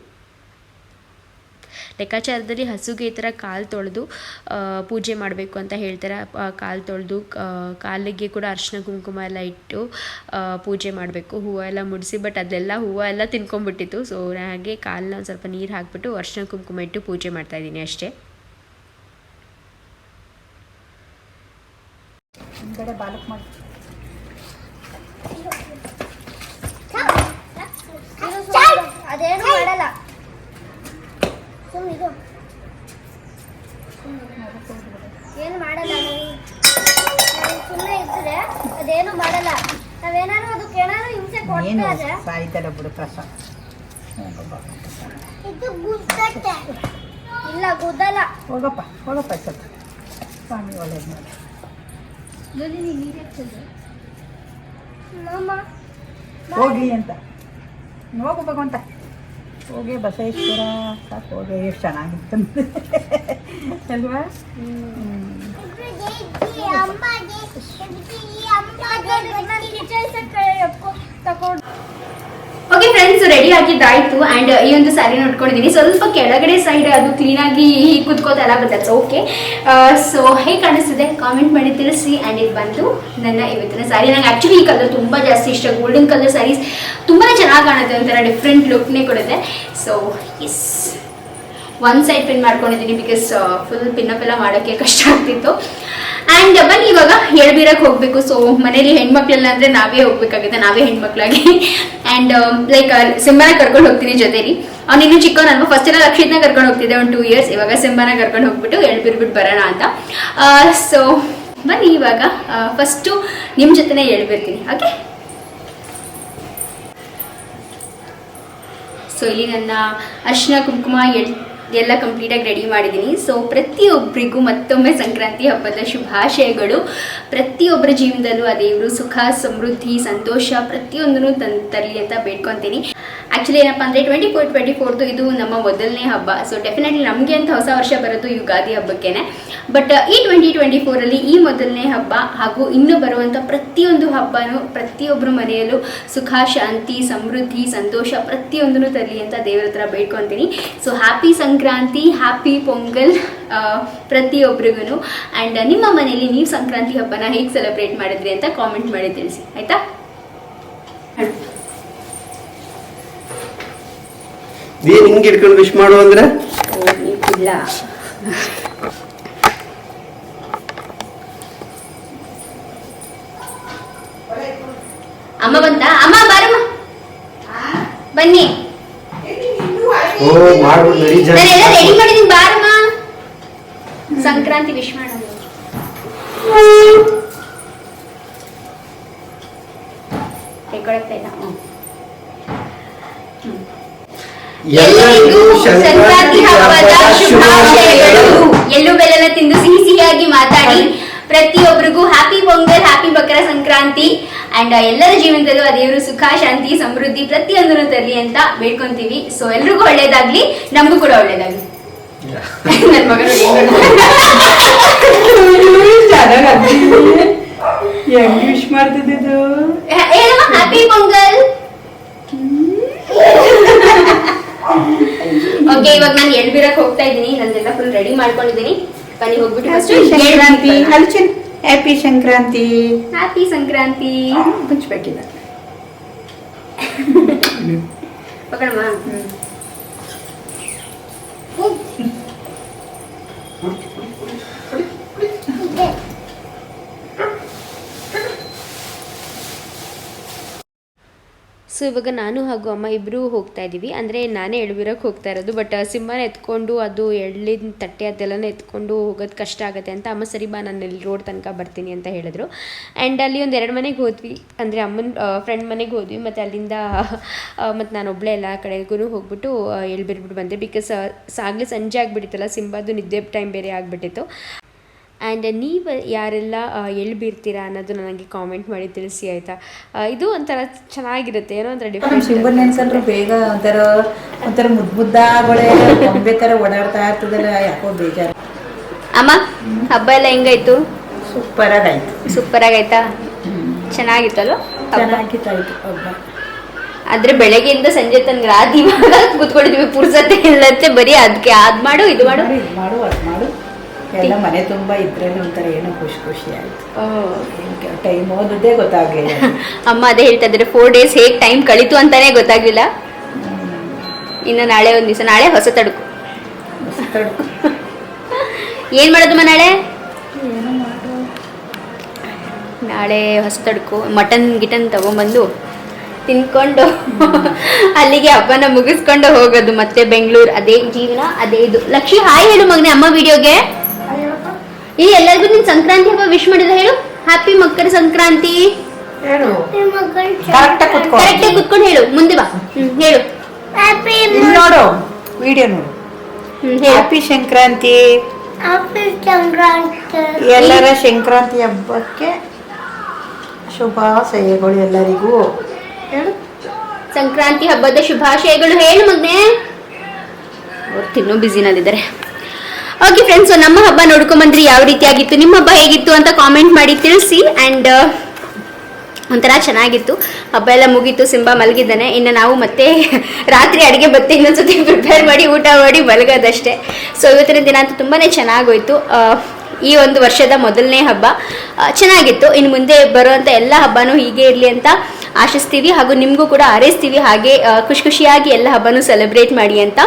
Speaker 3: ಲೆಕ್ಕಾಚಾರದಲ್ಲಿ ಹಸುಗೆ ಈ ಥರ ಕಾಲು ತೊಳೆದು ಪೂಜೆ ಮಾಡಬೇಕು ಅಂತ ಹೇಳ್ತಾರೆ. ಕಾಲು ತೊಳೆದು ಕಾಲಿಗೆ ಕೂಡ ಅರಿಶಿನ ಕುಂಕುಮ ಎಲ್ಲ ಇಟ್ಟು ಪೂಜೆ ಮಾಡಬೇಕು. ಹೂವು ಎಲ್ಲ ಮುಡಿಸಿ ಬಟ್ ಅದೆಲ್ಲ ಹೂವು ಎಲ್ಲ ತಿನ್ಕೊಂಡ್ಬಿಟ್ಟಿತ್ತು. ಸೊ ಹಾಗೆ ಕಾಲನ್ನ ಒಂದು ಸ್ವಲ್ಪ ನೀರು ಹಾಕ್ಬಿಟ್ಟು ಅರಿಶಿನ ಕುಂಕುಮ ಇಟ್ಟು ಪೂಜೆ ಮಾಡ್ತಾಯಿದ್ದೀನಿ ಅಷ್ಟೇ.
Speaker 2: ಹಿಂದ್ಗಡೆ ಬಾಲಕ್ ಮಾಡಿ
Speaker 5: ಅದೇನು ಮಾಡಲ್ಲ. ಸುಮ್ಮನಿದು ಏನು ಮಾಡಲ್ಲ ಸುಮ್ಮನೆ ಇದ್ರೆ ಅದೇನು ಮಾಡಲ್ಲ. ನಾವೇನಾದ್ರು ಅದಕ್ಕೆ ಏನಾದ್ರು ಹಿಂಸೆ ಕೊಟ್ಟಾದ್ರೆ
Speaker 2: ಸಾಯ್ತಲ್ಲ ಬಿಡು ಪ್ರಸಾದ
Speaker 5: ಇದು ಗುದ್ದತ್ತೆ ಇಲ್ಲ ಗುದ್ದಲ್ಲ.
Speaker 2: ಹೋಗಪ್ಪ ಹೋಗಪ್ಪ ಸ್ವಲ್ಪ ಸ್ವಾಮಿ ಒಳ್ಳೇದು ಮಾಡಿ.
Speaker 5: ಮಾಮ
Speaker 2: ಹೋಗಿ ಅಂತ. ಹೋಗು ಭಗವಂತ. ಹೋಗಿ ಬಸವೇಶ್ವರ ಸಾಕು ಹೋಗಿ ಎಷ್ಟು ಚೆನ್ನಾಗಿತ್ತು ಅಲ್ವಾ
Speaker 5: ತಗೊಂಡು
Speaker 1: ಓಕೆ ಫ್ರೆಂಡ್ಸ್ ರೆಡಿ ಆಗಿದ್ದಾಯ್ತು. ಅಂಡ್ ಈ ಒಂದು ಸ್ಯಾರಿ ನೋಡ್ಕೊಂಡಿದ್ದೀನಿ ಸ್ವಲ್ಪ ಕೆಳಗಡೆ ಸೈಡ್ ಅದು ಕ್ಲೀನ್ ಆಗಿ ಕುತ್ಕೋತಾ ಇಲ್ಲ ಬಟ್ ದಟ್ಸ್ ಓಕೆ ಸೊ ಹೇಗೆ ಕಾಣಿಸ್ತಿದೆ? ಕಾಮೆಂಟ್ ಮಾಡಿ ತಿಳಿಸಿ. ಅಂಡ್ ಇದು ಬಂದು ನನ್ನ ಇವತ್ತಿನ ಸ್ಯಾರಿ ನಂಗೆ ಆ್ಯಕ್ಚುಲಿ ಈ ಕಲರ್ ತುಂಬಾ ಜಾಸ್ತಿ ಇಷ್ಟ. ಗೋಲ್ಡನ್ ಕಲರ್ ಸ್ಯಾರೀಸ್ ತುಂಬಾ ಚೆನ್ನಾಗಿ ಕಾಣುತ್ತೆ ಒಂಥರ ಡಿಫ್ರೆಂಟ್ ಲುಕ್ನೇ ಕೊಡುತ್ತೆ. So as one side pin ಮಾಡ್ಕೊಂಡಿದ್ದೀನಿ ಬಿಕಾಸ್ ಫುಲ್ ಪಿನ್ನಪ್ ಎಲ್ಲ ಮಾಡೋಕ್ಕೆ ಕಷ್ಟ ಆಗ್ತಿತ್ತು. ಆ್ಯಂಡ್ ಬನ್ನಿ ಇವಾಗ ಎಳ್ಬೀರಕ್ಕೆ ಹೋಗಬೇಕು. ಸೊ ಮನೇಲಿ ಹೆಣ್ಮಕ್ಳೆಲ್ಲ ಅಂದರೆ ನಾವೇ ಹೋಗ್ಬೇಕಾಗುತ್ತೆ. ನಾವೇ ಹೆಣ್ಮಕ್ಳಾಗಿ. ಆ್ಯಂಡ್ ಲೈಕ್ ಸಿಂಬಾನ ಕರ್ಕೊಂಡು ಹೋಗ್ತೀನಿ ಜೊತೆಲಿ. ಅವ್ನು ಇನ್ನೂ ಚಿಕ್ಕವನಲ್ವ ಫಸ್ಟ್ ಎಲ್ಲ ಲಕ್ಷಿತ್ನ ಕರ್ಕೊಂಡು ಹೋಗ್ತಿದ್ದೆ ಒಂದು ಟೂ ಇಯರ್ಸ್ ಇವಾಗ ಸಿಂಬಾನ ಕರ್ಕೊಂಡು ಹೋಗ್ಬಿಟ್ಟು ಹೇಳ್ಬಿರ್ಬಿಟ್ಟು ಬರೋಣ ಅಂತ. ಸೊ ಬನ್ನಿ ಇವಾಗ ಫಸ್ಟು ನಿಮ್ಮ ಜೊತೆನೇ ಹೇಳ್ಬಿರ್ತೀನಿ ಓಕೆ ಸೊ ಇಲ್ಲಿ ನನ್ನ ಅರ್ಶಿನ ಕುಂಕುಮ ಎಳ್ ಎಲ್ಲ ಕಂಪ್ಲೀಟಾಗಿ ರೆಡಿ ಮಾಡಿದ್ದೀನಿ. ಸೊ ಪ್ರತಿಯೊಬ್ಬರಿಗೂ ಮತ್ತೊಮ್ಮೆ ಸಂಕ್ರಾಂತಿ ಹಬ್ಬದ ಶುಭಾಶಯಗಳು. ಪ್ರತಿಯೊಬ್ಬರ ಜೀವನದಲ್ಲೂ ಆ ದೇವರು ಸುಖ, ಸಮೃದ್ಧಿ, ಸಂತೋಷ ಪ್ರತಿಯೊಂದನ್ನು ತಂದು ತರಲಿ ಅಂತ ಬೇಡ್ಕೊತೀನಿ. ಆ್ಯಕ್ಚುಲಿ ಏನಪ್ಪ ಅಂದರೆ ಟ್ವೆಂಟಿ ಫೋರ್ ಟ್ವೆಂಟಿ ಫೋರ್ದು ಇದು ನಮ್ಮ ಮೊದಲನೇ ಹಬ್ಬ. ಸೊ ಡೆಫಿನೆಟ್ಲಿ ನಮಗೆ ಅಂತ ಹೊಸ ವರ್ಷ ಬರೋದು ಯುಗಾದಿ ಹಬ್ಬಕ್ಕೇನೆ. ಬಟ್ ಈ ಟ್ವೆಂಟಿ ಟ್ವೆಂಟಿ ಫೋರಲ್ಲಿ ಈ ಮೊದಲನೇ ಹಬ್ಬ ಹಾಗೂ ಇನ್ನೂ ಬರುವಂಥ ಪ್ರತಿಯೊಂದು ಹಬ್ಬನೂ ಪ್ರತಿಯೊಬ್ಬರು ಮನೆಯಲ್ಲೂ ಸುಖ, ಶಾಂತಿ, ಸಮೃದ್ಧಿ, ಸಂತೋಷ ಪ್ರತಿಯೊಂದನ್ನು ತರಲಿ ಅಂತ ದೇವರ ಹತ್ರ ಬೇಡ್ಕೊತೀನಿ. So happy Sankranti. Happy Pongal ಪ್ರತಿಯೊಬ್ಬರಿಗೂ ಆ್ಯಂಡ್ ನಿಮ್ಮ ಮನೆಯಲ್ಲಿ ನೀವು ಸಂಕ್ರಾಂತಿ ಹಬ್ಬನ ಹೇಗೆ ಸೆಲೆಬ್ರೇಟ್ ಮಾಡಿದ್ರಿ ಅಂತ ಕಾಮೆಂಟ್ ಮಾಡಿ ತಿಳಿಸಿ. ಆಯಿತಾ?
Speaker 6: ನೀನ್ ಹಿಂಗ್ ಇಟ್ಕೊಂಡು ವಿಶ್ ಮಾಡು ಅಂದ್ರೆ?
Speaker 1: ಇಲ್ಲ. ಅಮ್ಮ ಬಂತ ಅಮ್ಮ ಬಾರಮ್ಮ. ಬನ್ನಿ.
Speaker 6: ಓ ಮಾಡ್ಬಿಡು ನಡಿ ಜನ.
Speaker 1: ನಾನೆಲ್ಲ ರೆಡಿ ಮಾಡಿದೀನಿ ಬಾರಮ್ಮ. ಸಂಕ್ರಾಂತಿ ವಿಶ್ ಇಲ್ಲ.
Speaker 6: ಎಲ್ಲರಿಗೂ
Speaker 1: ಸಂಕ್ರಾಂತಿ ಹಬ್ಬದ ಶುಭಾಶಯಗಳು. ಎಳ್ಳು ಬೆಲ್ಲ ತಿಂದು ಸಿಹಿ ಸಿಹಿಯಾಗಿ ಮಾತಾಡಿ. ಪ್ರತಿಯೊಬ್ಬರಿಗೂ happy Pongal happy Makara Sankranti. And ಎಲ್ಲರ ಜೀವನದಲ್ಲೂ ಆ ದೇವರು ಸುಖ ಶಾಂತಿ ಸಮೃದ್ಧಿ ಪ್ರತಿಯೊಂದನ್ನು ತರಲಿ ಅಂತ ಬೇಡ್ಕೊಂತೀವಿ. ಸೊ ಎಲ್ರಿಗೂ ಒಳ್ಳೇದಾಗ್ಲಿ ನಮಗೂ ಕೂಡ ಒಳ್ಳೇದಾಗ್ಲಿ. ನನ್ನ ಹೆಂಗ್
Speaker 2: ವಿಶ್ ಮಾಡ್ತಿದ್ದು
Speaker 1: ಹ್ಯಾಪಿ ಪೊಂಗಲ್ ಓಕೆ ಇವಾಗ ನಾನು ಎಳ್ಬಿರಕ್ ಹೋಗ್ತಾ ಇದ್ದೀನಿ. ನಂದೆಲ್ಲ ಫುಲ್ ರೆಡಿ ಮಾಡ್ಕೊಂಡಿದ್ದೀನಿ. ಬನ್ನಿ ಹೋಗ್ಬಿಟ್ಟು
Speaker 2: first happy Sankranti
Speaker 1: happy Sankranti
Speaker 2: ಮುಚ್ಚಬೇಕಿಲ್ಲ
Speaker 1: ಪಕಡಮ್ಮ
Speaker 3: ಸೊ ಇವಾಗ ನಾನು ಹಾಗೂ ಅಮ್ಮ ಇಬ್ಬರೂ ಹೋಗ್ತಾ ಇದ್ದೀವಿ ಅಂದರೆ ನಾನೇ ಎಳ್ಬಿರೋಕೆ ಹೋಗ್ತಾ ಇರೋದು ಬಟ್ ಸಿಂಹನ ಎತ್ಕೊಂಡು ಅದು ಎಳ್ಳಿನ ತಟ್ಟೆ ಅದೆಲ್ಲನೂ ಎತ್ಕೊಂಡು ಹೋಗೋದು ಕಷ್ಟ ಆಗುತ್ತೆ ಅಂತ ಅಮ್ಮ ಸರಿ ಬಾ, ನಾನು ಎಲ್ಲಿ ರೋಡ್ ತನಕ ಬರ್ತೀನಿ ಅಂತ ಹೇಳಿದ್ರು. ಆ್ಯಂಡ್ ಅಲ್ಲಿ ಒಂದು ಎರಡು ಮನೆಗೆ ಹೋದ್ವಿ. ಅಂದರೆ ಅಮ್ಮನ ಫ್ರೆಂಡ್ ಮನೆಗೆ ಹೋದ್ವಿ. ಮತ್ತು ಅಲ್ಲಿಂದ ಮತ್ತು ನಾನು ಒಬ್ಬಳೇ ಎಲ್ಲ ಕಡೆಗೂ ಹೋಗ್ಬಿಟ್ಟು ಎಳ್ಬಿರ್ಬಿಟ್ಟು ಬಂದೆ. ಬಿಕಾಸ್ ಸಾಗಲೇ ಸಂಜೆ ಆಗಿಬಿಟ್ಟಿತ್ತಲ್ಲ ಸಿಂಬಾದು ನಿದ್ದೆ ಟೈಮ್ ಬೇರೆ ಆಗಿಬಿಟ್ಟಿತ್ತು. ಆ್ಯಂಡ್ ನೀವು ಯಾರೆಲ್ಲ ಆ, ಎಳ್ಳು ಬೀರ್ತೀರಾ ಅನ್ನೋದು ನನಗೆ ಕಾಮೆಂಟ್ ಮಾಡಿ ತಿಳಿಸಿ ಆಯಿತಾ? ಇದು ಒಂಥರ ಚೆನ್ನಾಗಿರುತ್ತೆ ಏನೋ ಒಂಥರ ಡಿಫ್ರೆಂಟ್
Speaker 2: ಶಿವನ್ ಬೇಗ ಒಂಥರ ಒಂಥರ ಮುದ್ ಮುದ್ದಾಗಳೇ ಗೊಂಬೆ ಥರ ಓಡಾಡ್ತಾ ಇರ್ತದಲ್ಲ ಯಾಕೋ ಬೇಜಾರು.
Speaker 1: ಅಮ್ಮ ಹಬ್ಬ ಎಲ್ಲ ಹೆಂಗಾಯ್ತು?
Speaker 2: ಸೂಪರ್ ಆಗಾಯ್ತು.
Speaker 1: ಸೂಪರ್ ಆಗಾಯ್ತಾ? ಚೆನ್ನಾಗಿತ್ತಲ್ವ
Speaker 2: ಚೆನ್ನಾಗಿತ್ತಾಯ್ತು ಹಬ್ಬ.
Speaker 1: ಆದ್ರೆ ಬೆಳಗ್ಗೆಯಿಂದ ಸಂಜೆ ತನಕ ರಾತ್ರಿ ಇವಾಗ ಕೂತ್ಕೊಂಡಿದ್ವಿ ಪುರ್ಸತ್ತೆ ಇಲ್ಲತ್ತೆ ಬರೀ ಅದಕ್ಕೆ ಅದ್ ಮಾಡು ಇದು ಮಾಡು.
Speaker 2: ಮಾಡು ಅದು ಮಾಡು. ಎಲ್ಲ ಮನೆ ತುಂಬ ಒಂಥರ ಏನೋ ಖುಷಿ ಖುಷಿ ಆಯ್ತು. ಟೈಮ್ ಓದೋದೇ ಗೊತ್ತಾಗ್ಲಿಲ್ಲ.
Speaker 1: ಅಮ್ಮ ಅದೇ ಹೇಳ್ತಾ ಇದ್ರೆ ಫೋರ್ ಡೇಸ್ ಹೇಗೆ ಟೈಮ್ ಕಳೀತು ಅಂತಾನೆ ಗೊತ್ತಾಗ್ಲಿಲ್ಲ. ಇನ್ನು ನಾಳೆ ಒಂದು ದಿವಸ ನಾಳೆ ಹೊಸ ತಡಕು. ಏನು ಮಾಡೋದಮ್ಮ ನಾಳೆ? ನಾಳೆ ಹೊಸ ತಡುಕು ಮಟನ್ ಗಿಟನ್ ತಗೊಂಬಂದು ತಿನ್ಕೊಂಡು ಅಲ್ಲಿಗೆ ಹಬ್ಬನ ಮುಗಿಸ್ಕೊಂಡು ಹೋಗೋದು ಮತ್ತೆ ಬೆಂಗಳೂರು ಅದೇ ಜೀವನ ಅದೇ ಇದು. ಲಕ್ಷ್ಮಿ ಹಾಯ್ ಹೇಳು ಮಗನೇ ಅಮ್ಮ ವಿಡಿಯೋಗೆ ಈ ಎಲ್ಲರಿಗೂ ನಿನ್ ಸಂಕ್ರಾಂತಿ ಹಬ್ಬ ವಿಶ್ ಮಾಡಿದ್ರೆ ಹೇಳು. ಹ್ಯಾಪಿ ಮಕರ ಸಂಕ್ರಾಂತಿ.
Speaker 2: ಹೇಳು ಕುತ್ಕೋ
Speaker 1: ಕರೆಕ್ಟ್ ಕುತ್ಕೊಂಡು ಹೇಳು. ಮುಂದೆ ಬಾ. ಹ್ಮ್ ಹೇಳು.
Speaker 5: ಹ್ಯಾಪಿ
Speaker 2: ಇಲ್ಲಿ ನೋಡು ವಿಡಿಯೋ ನೋಡು.
Speaker 1: ಹ್ಮ್ ಹೇಳು.
Speaker 2: ಹ್ಯಾಪಿ ಸಂಕ್ರಾಂತಿ.
Speaker 5: ಹ್ಯಾಪಿ ಸಂಕ್ರಾಂತಿ.
Speaker 2: ಎಲ್ಲರ ಸಂಕ್ರಾಂತಿ ಹಬ್ಬಕ್ಕೆ ಶುಭಾಶಯಗಳು ಎಲ್ಲರಿಗೂ. ಹೇಳು.
Speaker 1: ಸಂಕ್ರಾಂತಿ ಹಬ್ಬದ ಶುಭಾಶಯಗಳು ಹೇಳು ಮಗ್ನೆ. ಅವ್ರು ತಿನ್ನೋ ಬ್ಯುಸಿನಲ್ಲಿದ್ದಾರೆ ಓಕೆ ಫ್ರೆಂಡ್ಸ್ ನಮ್ಮ ಹಬ್ಬ ನೋಡ್ಕೊಂಬಂದ್ರಿ, ಯಾವ ರೀತಿಯಾಗಿತ್ತು, ನಿಮ್ಮ ಹಬ್ಬ ಹೇಗಿತ್ತು ಅಂತ ಕಾಮೆಂಟ್ ಮಾಡಿ ತಿಳಿಸಿ ಆ್ಯಂಡ್ ಒಂಥರ ಚೆನ್ನಾಗಿತ್ತು. ಹಬ್ಬ ಎಲ್ಲ ಮುಗೀತು, ಸಿಂಬಾ ಮಲಗಿದ್ದಾನೆ. ಇನ್ನು ನಾವು ಮತ್ತೆ ರಾತ್ರಿ ಅಡುಗೆ ಬತ್ತೆ ಇನ್ನೊಂದ್ಸತಿ ಪ್ರಿಪೇರ್ ಮಾಡಿ, ಊಟ ಮಾಡಿ ಮಲಗೋದಷ್ಟೇ. ಸೊ ಇವತ್ತಿನ ದಿನ ಅಂತೂ ತುಂಬಾ ಚೆನ್ನಾಗೋಯ್ತು. ಈ ಒಂದು ವರ್ಷದ ಮೊದಲನೇ ಹಬ್ಬ ಚೆನ್ನಾಗಿತ್ತು. ಇನ್ನು ಮುಂದೆ ಬರುವಂಥ ಎಲ್ಲ ಹಬ್ಬನೂ ಹೀಗೆ ಇರಲಿ ಅಂತ ಆಶಿಸ್ತೀವಿ ಹಾಗೂ ನಿಮಗೂ ಕೂಡ ಹಾರೈಸ್ತೀವಿ. ಹಾಗೆ ಖುಷಿ ಖುಷಿಯಾಗಿ ಎಲ್ಲ ಹಬ್ಬನೂ ಸೆಲೆಬ್ರೇಟ್ ಮಾಡಿ ಅಂತ.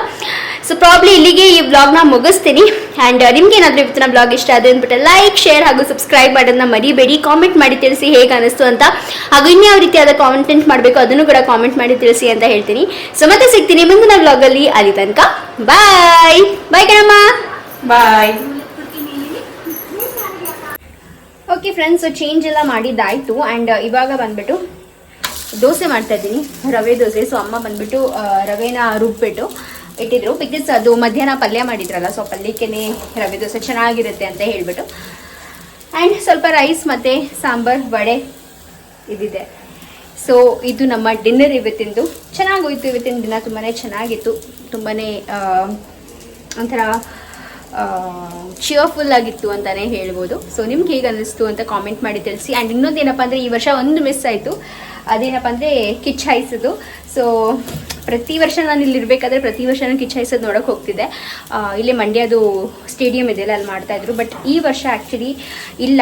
Speaker 1: ಸೊ ಪ್ರಾಬ್ಲಿ ಇಲ್ಲಿಗೆ ಈ ಬ್ಲಾಗ್ನ ಮುಗಿಸ್ತೀನಿ. ಆ್ಯಂಡ್ ನಿಮ್ಗೆ ಏನಾದರೂ ಇವತ್ತಿನ ಬ್ಲಾಗ್ ಇಷ್ಟ ಆದ್ರೆ ಅಂದ್ಬಿಟ್ಟು ಲೈಕ್ ಶೇರ್ ಹಾಗೂ ಸಬ್ಸ್ಕ್ರೈಬ್ ಮಾಡೋದನ್ನ ಮರಿಬೇಡಿ. ಕಾಮೆಂಟ್ ಮಾಡಿ ತಿಳಿಸಿ ಹೇಗೆ ಅನಿಸ್ತು ಅಂತ. ಹಾಗೂ ಇನ್ಯಾವ ರೀತಿಯಾದ ಕಾಂಟೆಂಟ್ ಮಾಡಬೇಕು ಅದನ್ನು ಕೂಡ ಕಾಮೆಂಟ್ ಮಾಡಿ ತಿಳಿಸಿ ಅಂತ ಹೇಳ್ತೀನಿ. ಸೊ ಮತ್ತೆ ಸಿಗ್ತೀನಿ ಮುಂದಿನ ಬ್ಲಾಗಲ್ಲಿ ಅಲ್ಲಿ. ತನಕ ಬಾಯ್ ಬಾಯ್ ಕಣಮ್ಮ.
Speaker 2: ಬಾಯ್
Speaker 1: ಓಕೆ ಫ್ರೆಂಡ್ಸ್ ಚೇಂಜ್ ಎಲ್ಲ ಮಾಡಿದ್ದಾಯ್ತು. ಆ್ಯಂಡ್ ಇವಾಗ ಬಂದ್ಬಿಟ್ಟು ದೋಸೆ ಮಾಡ್ತಾ ಇದ್ದೀನಿ. ರವೆ ದೋಸೆ. ಸೊ ಅಮ್ಮ ಬಂದ್ಬಿಟ್ಟು ರವೆನ ರುಬ್ಬಿಟ್ಟು ಇಟ್ಟಿದ್ರು. ಬಿಕಾಸ್ ಅದು ಮಧ್ಯಾಹ್ನ ಪಲ್ಯ ಮಾಡಿದ್ರಲ್ಲ ಸೊ ಪಲ್ಯಕ್ಕೆ ರವೆ ದೋಸೆ ಚೆನ್ನಾಗಿರುತ್ತೆ ಅಂತ ಹೇಳ್ಬಿಟ್ಟು. ಆ್ಯಂಡ್ ಸ್ವಲ್ಪ ರೈಸ್ ಮತ್ತು ಸಾಂಬಾರ್, ವಡೆ ಇದಿದೆ. ಸೊ ಇದು ನಮ್ಮ ಡಿನ್ನರ್ ಇವತ್ತಿಂದು. ಚೆನ್ನಾಗೋಯ್ತು ಇವತ್ತಿನ ದಿನ ತುಂಬಾ ಚೆನ್ನಾಗಿತ್ತು. ತುಂಬಾ ಒಂಥರ ಚಿಯರ್ಫುಲ್ ಆಗಿತ್ತು ಅಂತಲೇ ಹೇಳ್ಬೋದು. ಸೊ ನಿಮ್ಗೆ ಹೇಗೆ ಅನ್ನಿಸ್ತು ಅಂತ ಕಾಮೆಂಟ್ ಮಾಡಿ ತಿಳಿಸಿ. ಆ್ಯಂಡ್ ಇನ್ನೊಂದು ಏನಪ್ಪ ಅಂದರೆ, ಈ ವರ್ಷ ಒಂದು ಮಿಸ್ ಆಯಿತು. ಅದೇನಪ್ಪ ಅಂದರೆ ಕಿಚ್ ಹಾಯಿಸೋದು ಸೊ ಪ್ರತಿ ವರ್ಷ ನಾನು ಇಲ್ಲಿ ಇರಬೇಕಾದ್ರೆ ಪ್ರತಿ ವರ್ಷ ನಾನು ಕಿಚ್ ಹಾಯಿಸೋದು ನೋಡೋಕೆ ಹೋಗ್ತಿದ್ದೆ. ಇಲ್ಲಿ ಮಂಡ್ಯದು ಸ್ಟೇಡಿಯಂ ಇದೆಯಲ್ಲ ಅಲ್ಲಿ ಮಾಡ್ತಾ ಇದ್ರು. ಬಟ್ ಈ ವರ್ಷ ಆ್ಯಕ್ಚುಲಿ ಇಲ್ಲ.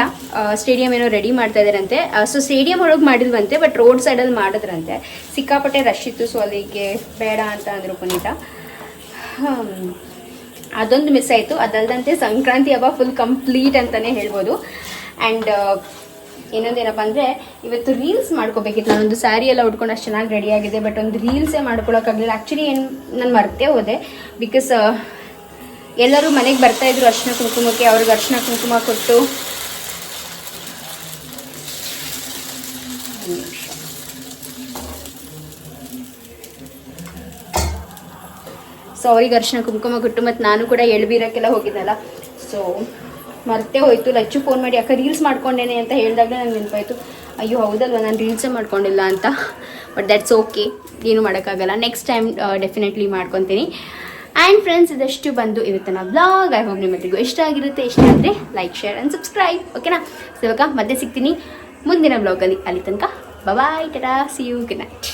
Speaker 1: ಸ್ಟೇಡಿಯಂ ಏನೋ ರೆಡಿ ಮಾಡ್ತಾ ಇದ್ದಾರಂತೆ ಸೊ ಸ್ಟೇಡಿಯಂ ಒಳಗೆ ಮಾಡಿದ್ವಂತೆ ಬಟ್ ರೋಡ್ ಸೈಡಲ್ಲಿ ಮಾಡಿದ್ರಂತೆ. ಸಿಕ್ಕಾಪಟ್ಟೆ ರಶ್ ಇತ್ತು ಸೊ ಅಲ್ಲಿಗೆ ಬೇಡ ಅಂತ ಅಂದರು ಪುನೀತ. ಅದೊಂದು ಮಿಸ್ ಆಯಿತು. ಅದಲ್ಲದಂತೆ ಸಂಕ್ರಾಂತಿ ಹಬ್ಬ ಫುಲ್ ಕಂಪ್ಲೀಟ್ ಅಂತಲೇ ಹೇಳ್ಬೋದು. ಆ್ಯಂಡ್ ಇನ್ನೊಂದೇನಪ್ಪ ಅಂದರೆ, ಇವತ್ತು ರೀಲ್ಸ್ ಮಾಡ್ಕೋಬೇಕಿತ್ತು. ನಾನೊಂದು ಸ್ಯಾರಿ ಎಲ್ಲ ಉಟ್ಕೊಂಡು ಅಷ್ಟು ಚೆನ್ನಾಗಿ ರೆಡಿ ಆಗಿದೆ ಬಟ್ ಒಂದು ರೀಲ್ಸೇ ಮಾಡ್ಕೊಳಕ್ಕಾಗಲಿಲ್ಲ ಆ್ಯಕ್ಚುಲಿ ಏನು, ನಾನು ಮರ್ತೇ ಹೋದೆ. ಬಿಕಾಸ್ ಎಲ್ಲರೂ ಮನೆಗೆ ಬರ್ತಾ ಇದ್ರು ಅರ್ಶಿನ ಕುಂಕುಮಕ್ಕೆ. ಅವ್ರಿಗೆ ಅರ್ಶಿನ ಕುಂಕುಮ ಕೊಟ್ಟು ಸೊ ಅವ್ರಿಗೆ ಅರ್ಶಿನ ಕುಂಕುಮ ಕೊಟ್ಟು ಮತ್ತು ನಾನು ಕೂಡ ಎಳ್ಬೀರಕ್ಕೆಲ್ಲ ಹೋಗಿದ್ದಲ್ಲ ಸೊ ಮರ್ತೇ ಹೋಯ್ತು. ಲಚ್ಚು ಫೋನ್ ಮಾಡಿ ಯಾಕೆ ರೀಲ್ಸ್ ಮಾಡ್ಕೊಂಡೇನೆ ಅಂತ ಹೇಳಿದಾಗ ನಂಗೆ ನೆನಪಾಯ್ತು. ಅಯ್ಯೋ, ಹೌದಲ್ವ? ನಾನು ರೀಲ್ಸೇ ಮಾಡ್ಕೊಂಡಿಲ್ಲ ಅಂತ. ಬಟ್ ದ್ಯಾಟ್ಸ್ ಓಕೆ ಏನು ಮಾಡೋಕ್ಕಾಗಲ್ಲ. ನೆಕ್ಸ್ಟ್ ಟೈಮ್ ಡೆಫಿನೆಟ್ಲಿ ಮಾಡ್ಕೊತೀನಿ. ಆ್ಯಂಡ್ ಫ್ರೆಂಡ್ಸ್ ಇದಷ್ಟು ಬಂದು ಇವತ್ತಿನ ಬ್ಲಾಗ್ ಐ ಹೋಪ್ ನಿಮ್ಮೆಲ್ಲರಿಗೂ ಇಷ್ಟ ಆಗಿರುತ್ತೆ. ಇಷ್ಟ ಆದರೆ ಲೈಕ್ ಶೇರ್ ಆ್ಯಂಡ್ ಸಬ್ಸ್ಕ್ರೈಬ್ ಓಕೆನಾ ಸೊ ಇವಾಗ ಮತ್ತೆ ಸಿಗ್ತೀನಿ. ಮುಂದಿನ ಬ್ಲಾಗಲ್ಲಿ ಅಲ್ಲಿ ತನಕ. Bye tata see you good night